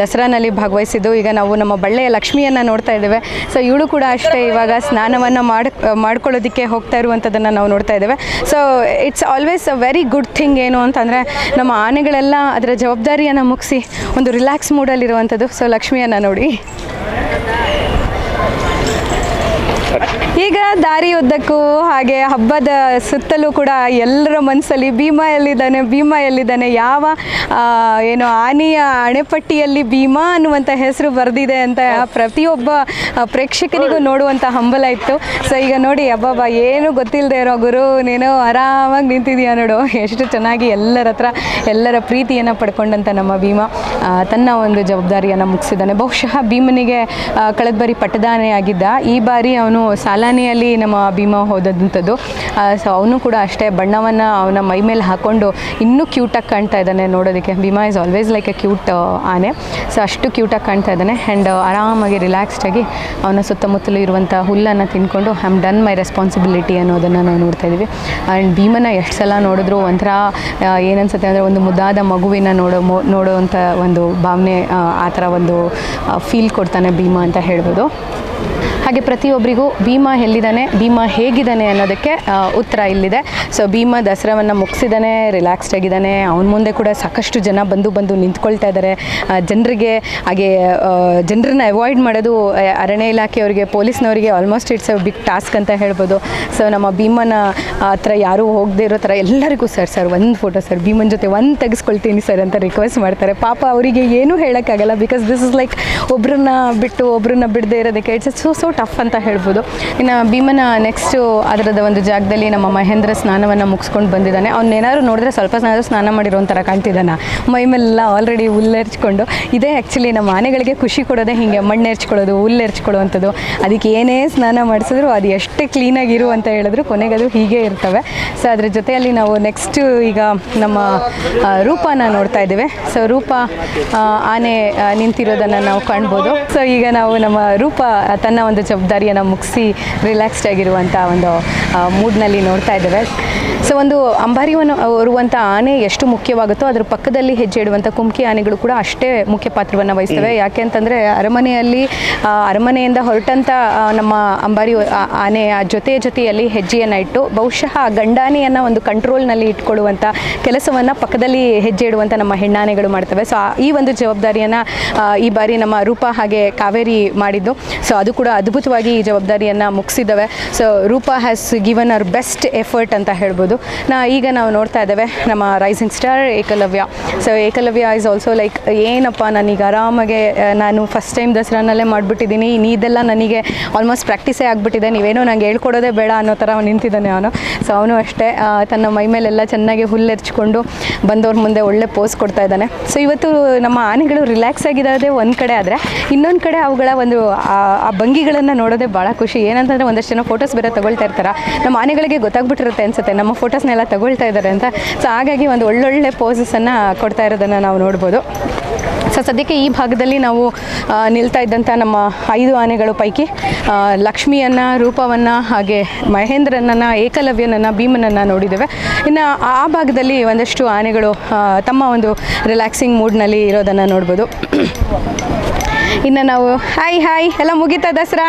ದಸರಾನಲ್ಲಿ ಭಾಗವಹಿಸಿದ್ದು. ಈಗ ನಾವು ನಮ್ಮ ಬಳ್ಳೆಯ ಲಕ್ಷ್ಮಿಯನ್ನು ನೋಡ್ತಾ ಇದ್ದೇವೆ. ಸೊ ಇವಳು ಕೂಡ ಅಷ್ಟೇ ಇವಾಗ ಸ್ನಾನವನ್ನು ಮಾಡಿ, ಮಾಡ್ಕೊಳ್ಳೋದಕ್ಕೆ ಹೋಗ್ತಾ ಇರುವಂಥದ್ದನ್ನು ನಾವು ನೋಡ್ತಾ ಇದ್ದೇವೆ. So it's always a very good thing ಏನು ಅಂತಂದರೆ ನಮ್ಮ ಆನೆಗಳೆಲ್ಲ ಅದರ ಜವಾಬ್ದಾರಿಯನ್ನು ಮುಗಿಸಿ ಒಂದು ರಿಲ್ಯಾಕ್ಸ್ ಮೂಡಲ್ಲಿರುವಂಥದ್ದು ಸೊ ಲಕ್ಷ್ಮಿಯನ್ನು ನೋಡಿ. ಈಗ ದಾರಿ ಉದ್ದಕ್ಕೂ ಹಾಗೆ ಹಬ್ಬದ ಸುತ್ತಲೂ ಕೂಡ ಎಲ್ಲರ ಮನಸ್ಸಲ್ಲಿ ಭೀಮಾ ಎಲ್ಲಿದ್ದಾನೆ ಭೀಮಾ ಎಲ್ಲಿದ್ದಾನೆ ಯಾವ ಏನು ಆನೆಯ ಅಣೆಪಟ್ಟಿಯಲ್ಲಿ ಭೀಮಾ ಅನ್ನುವಂಥ ಹೆಸರು ಬರೆದಿದೆ ಅಂತ ಪ್ರತಿಯೊಬ್ಬ ಪ್ರೇಕ್ಷಕನಿಗೂ ನೋಡುವಂಥ ಹಂಬಲ ಇತ್ತು. ಸೊ ಈಗ ನೋಡಿ ಅಬ್ಬಬ್ಬ ಏನು ಗೊತ್ತಿಲ್ಲದೆ ಇರೋ ಗುರು ನೀನು ಆರಾಮಾಗಿ ನಿಂತಿದೀಯ ನೋಡು. ಎಷ್ಟು ಚೆನ್ನಾಗಿ ಎಲ್ಲರ ಹತ್ರ ಎಲ್ಲರ ಪ್ರೀತಿಯನ್ನು ಪಡ್ಕೊಂಡಂಥ ನಮ್ಮ ಭೀಮಾ ತನ್ನ ಒಂದು ಜವಾಬ್ದಾರಿಯನ್ನು ಮುಗಿಸಿದ್ದಾನೆ. ಬಹುಶಃ ಭೀಮನಿಗೆ ಕಳೆದ ಬಾರಿ ಪಟ್ಟದಾನೆ ಆಗಿದ್ದ ಈ ಬಾರಿ ಅವನು ಸಾಲ ಗಂಡಾನೆಯಲ್ಲಿ ನಮ್ಮ ಭೀಮ ಹೋದಂಥದ್ದು. ಸೊ ಅವನು ಕೂಡ ಅಷ್ಟೇ ಬಣ್ಣವನ್ನು ಅವನ ಮೈ ಮೇಲೆ ಹಾಕ್ಕೊಂಡು ಇನ್ನೂ ಕ್ಯೂಟಾಗಿ ಕಾಣ್ತಾ ಇದ್ದಾನೆ ನೋಡೋದಕ್ಕೆ. Bhima is always like a cute ಆನೆ. ಸೊ ಅಷ್ಟು ಕ್ಯೂಟಾಗಿ ಕಾಣ್ತಾ ಇದ್ದಾನೆ ಆ್ಯಂಡ್ ಆರಾಮಾಗಿ ರಿಲ್ಯಾಕ್ಸ್ಡಾಗಿ ಅವನ ಸುತ್ತಮುತ್ತಲು ಇರುವಂಥ ಹುಲ್ಲನ್ನು ತಿನ್ಕೊಂಡು I am done my responsibility ಅನ್ನೋದನ್ನು ನಾವು ನೋಡ್ತಾ ಇದ್ದೀವಿ. ಆ್ಯಂಡ್ ಭೀಮನ ಎಷ್ಟು ಸಲ ನೋಡಿದ್ರು ಒಂಥರ ಏನನ್ಸುತ್ತೆ ಅಂದರೆ ಒಂದು ಮುದ್ದಾದ ಮಗುವಿನ ನೋಡೋ ನೋಡುವಂಥ ಒಂದು ಭಾವನೆ, ಆ ಥರ ಒಂದು ಫೀಲ್ ಕೊಡ್ತಾನೆ ಭೀಮಾ ಅಂತ ಹೇಳ್ಬೋದು. ಹಾಗೆ ಪ್ರತಿಯೊಬ್ಬರಿಗೂ ಭೀಮಾ ಎಲ್ಲಿದ್ದಾನೆ, ಭೀಮಾ ಹೇಗಿದ್ದಾನೆ ಅನ್ನೋದಕ್ಕೆ ಉತ್ತರ ಇಲ್ಲಿದೆ. ಸೊ ಭೀಮಾ ದಸರಾವನ್ನು ಮುಗಿಸಿದ್ದಾನೆ ರಿಲ್ಯಾಕ್ಸ್ಡ್ ಆಗಿದ್ದಾನೆ. ಅವನ ಮುಂದೆ ಕೂಡ ಸಾಕಷ್ಟು ಜನ ಬಂದು ಬಂದು ನಿಂತ್ಕೊಳ್ತಾ ಇದ್ದಾರೆ. ಜನರಿಗೆ ಹಾಗೆ ಜನರನ್ನ ಅವಾಯ್ಡ್ ಮಾಡೋದು ಅರಣ್ಯ ಇಲಾಖೆಯವರಿಗೆ ಪೊಲೀಸ್ನವರಿಗೆ almost it's a big task ಅಂತ ಹೇಳ್ಬೋದು. ಸೊ ನಮ್ಮ ಭೀಮನ ಹತ್ರ ಯಾರೂ ಹೋಗದೆ ಇರೋ ಥರ ಎಲ್ಲರಿಗೂ ಸರ್ ಸರ್, ಒಂದು ಫೋಟೋ ಸರ್, ಭೀಮನ್ ಜೊತೆ ಒಂದು ತೆಗೆಸ್ಕೊಳ್ತೀನಿ ಸರ್ ಅಂತ ರಿಕ್ವೆಸ್ಟ್ ಮಾಡ್ತಾರೆ. ಪಾಪ ಅವರಿಗೆ ಏನೂ ಹೇಳೋಕ್ಕಾಗಲ್ಲ ಬಿಕಾಸ್ ದಿಸ್ ಇಸ್ ಲೈಕ್ ಒಬ್ರನ್ನ ಬಿಟ್ಟು ಒಬ್ರನ್ನ ಬಿಡದೆ ಇರೋದಕ್ಕೆ ಇಟ್ಸ್ ಸೊ ಸೊ ಟಫ್ ಅಂತ ಹೇಳ್ಬೋದು. ಇನ್ನು ಭೀಮನ ನೆಕ್ಸ್ಟು ಅದರದ ಒಂದು ಜಾಗದಲ್ಲಿ ನಮ್ಮ ಮಹೇಂದ್ರ ಸ್ನಾನವನ್ನು ಮುಗಿಸ್ಕೊಂಡು ಬಂದಿದ್ದಾನೆ. ಅವ್ನೇನಾದ್ರು ನೋಡಿದ್ರೆ ಸ್ವಲ್ಪ ಸ್ನಾನ ಸ್ನಾನ ಮಾಡಿರೋ ಥರ ಕಾಣ್ತಿದ್ದಾನೆ. ಮೈ ಮೇಲೆಲ್ಲ ಆಲ್ರೆಡಿ ಹುಲ್ಲೆರ್ಚ್ಕೊಂಡು. ಇದೇ ಆ್ಯಕ್ಚುಲಿ ನಮ್ಮ ಆನೆಗಳಿಗೆ ಖುಷಿ ಕೊಡೋದೇ ಹೀಗೆ ಮಣ್ಣು ಎರ್ಚ್ಕೊಳ್ಳೋದು ಹುಲ್ಲು ಎರ್ಚ್ಕೊಳ್ಳೋವಂಥದ್ದು ಅದಕ್ಕೆ ಏನೇ ಸ್ನಾನ ಮಾಡಿಸಿದ್ರು ಅದು ಎಷ್ಟೇ ಕ್ಲೀನಾಗಿರು ಅಂತ ಹೇಳಿದ್ರು. ಕೊನೆಗದು ಹೀಗೆ ಇರ್ತವೆ. ಸೊ ಅದ್ರ ಜೊತೆಯಲ್ಲಿ ನಾವು ನೆಕ್ಸ್ಟು ಈಗ ನಮ್ಮ ರೂಪನ ನೋಡ್ತಾ ಇದ್ದೇವೆ. ಸೊ ರೂಪ ಆನೆ ನಿಂತಿರೋದನ್ನು ನಾವು ಕಾಣ್ಬೋದು. ಸೊ ಈಗ ನಾವು ನಮ್ಮ ರೂಪ ತನ್ನ ಒಂದು ಜವಾಬ್ದಾರಿಯನ್ನು ಮುಗಿಸಿ ರಿಲ್ಯಾಕ್ಸ್ಡ್ ಆಗಿರುವಂಥ ಒಂದು ಮೂಡ್ನಲ್ಲಿ ನೋಡ್ತಾ ಇದ್ದೇವೆ. ಸೊ ಒಂದು ಅಂಬಾರಿಯನ್ನು ಹೊರುವಂಥ ಆನೆ ಎಷ್ಟು ಮುಖ್ಯವಾಗುತ್ತೋ ಅದ್ರ ಪಕ್ಕದಲ್ಲಿ ಹೆಜ್ಜೆ ಇಡುವಂಥ ಕುಮ್ಕಿ ಆನೆಗಳು ಕೂಡ ಅಷ್ಟೇ ಮುಖ್ಯ ಪಾತ್ರವನ್ನು ವಹಿಸ್ತವೆ. ಯಾಕೆ ಅಂತಂದರೆ ಅರಮನೆಯಲ್ಲಿ ಅರಮನೆಯಿಂದ ಹೊರಟಂಥ ನಮ್ಮ ಅಂಬಾರಿ ಆ- ಆನೆಯ ಜೊತೆ ಜೊತೆಯಲ್ಲಿ ಹೆಜ್ಜೆಯನ್ನು ಇಟ್ಟು ಬಹುಶಃ ಗಂಡಾನೆಯನ್ನು ಒಂದು ಕಂಟ್ರೋಲ್ನಲ್ಲಿ ಇಟ್ಕೊಳ್ಳುವಂಥ ಕೆಲಸವನ್ನು ಪಕ್ಕದಲ್ಲಿ ಹೆಜ್ಜೆ ಇಡುವಂಥ ನಮ್ಮ ಹೆಣ್ಣಾನೆಗಳು ಮಾಡ್ತವೆ. ಸೊ ಈ ಒಂದು ಜವಾಬ್ದಾರಿಯನ್ನು ಈ ಬಾರಿ ನಮ್ಮ ರೂಪ ಹಾಗೆ ಕಾವೇರಿ ಮಾಡಿದ್ದು. ಸೊ ಅದು ಕೂಡ ಅದ್ಭುತವಾಗಿ ಈ ಜವಾಬ್ದಾರಿಯನ್ನು ಮುಗಿಸಿದ್ದಾವೆ so Rupa has given our best effort ಅಂತ ಹೇಳ್ಬೋದು. ನಾ ಈಗ ನಾವು ನೋಡ್ತಾ ಇದ್ದೇವೆ ನಮ್ಮ rising star Ekalavya. So Ekalavya is also like ಏನಪ್ಪ ನಾನೀಗ ಆರಾಮಾಗೆ ನಾನು ಫಸ್ಟ್ ಟೈಮ್ ದಸರಾನಲ್ಲೇ ಮಾಡಿಬಿಟ್ಟಿದ್ದೀನಿ. ಇದೆಲ್ಲ ನನಗೆ ಆಲ್ಮೋಸ್ಟ್ ಪ್ರಾಕ್ಟೀಸೇ ಆಗಿಬಿಟ್ಟಿದೆ. ನೀವೇನೋ ನಂಗೆ ಹೇಳ್ಕೊಡೋದೇ ಬೇಡ ಅನ್ನೋ ಥರ ಅವ್ನು ನಿಂತಿದ್ದಾನೆ ಅವನು. ಸೊ ಅವನು ಅಷ್ಟೇ ತನ್ನ ಮೈ ಮೇಲೆಲ್ಲ ಚೆನ್ನಾಗಿ ಹುಲ್ಲೆರ್ಚ್ಕೊಂಡು ಬಂದವ್ರ ಮುಂದೆ ಒಳ್ಳೆ ಪೋಸ್ ಕೊಡ್ತಾ ಇದ್ದಾನೆ. ಸೊ ಇವತ್ತು ನಮ್ಮ ಆನೆಗಳು ರಿಲ್ಯಾಕ್ಸ್ ಆಗಿರೋದೇ ಒಂದು ಕಡೆ ಆದರೆ ಇನ್ನೊಂದು ಕಡೆ ಅವುಗಳ ಒಂದು, ಆ ಆ ಭಂಗಿಗಳನ್ನು ನೋಡೋದೇ ಭಾಳ ಖುಷಿ. ಏನಂತಂದರೆ ಒಂದಷ್ಟು ಜನ ಫೋಟೋಸ್ ಬೇರೆ ತಗೊಳ್ತಾ ಇರ್ತಾರೆ. ನಮ್ಮ ಆನೆಗಳಿಗೆ ಗೊತ್ತಾಗ್ಬಿಟ್ಟಿರುತ್ತೆ ಅನ್ಸುತ್ತೆ. ನಮ್ಮ ಫೋಟೋಸ್ನೆಲ್ಲ ತಗೊಳ್ತಾ ಇದ್ದಾರೆ ಅಂತ. ಸೊ ಹಾಗಾಗಿ ಒಂದು ಒಳ್ಳೊಳ್ಳೆ ಪೋಸಸನ್ನು ಕೊಡ್ತಾ ಇರೋದನ್ನು ನಾವು ನೋಡ್ಬೋದು. ಸೊ ಸದ್ಯಕ್ಕೆ ಈ ಭಾಗದಲ್ಲಿ ನಾವು ನಿಲ್ತಾ ಇದ್ದಂಥ ನಮ್ಮ ಐದು ಆನೆಗಳು ಪೈಕಿ ಲಕ್ಷ್ಮಿಯನ್ನು, ರೂಪವನ್ನು, ಹಾಗೆ ಮಹೇಂದ್ರನನ್ನು, ಏಕಲವ್ಯನನ್ನು, ಭೀಮನನ್ನು ನೋಡಿದ್ದೇವೆ. ಇನ್ನು ಆ ಭಾಗದಲ್ಲಿ ಒಂದಷ್ಟು ಆನೆಗಳು ತಮ್ಮ ಒಂದು ರಿಲ್ಯಾಕ್ಸಿಂಗ್ ಮೂಡ್ನಲ್ಲಿ ಇರೋದನ್ನು ನೋಡ್ಬೋದು. ಇನ್ನು ನಾವು, ಹಾಯ್ ಹಾಯ್, ಎಲ್ಲ ಮುಗೀತಾ ದಸರಾ?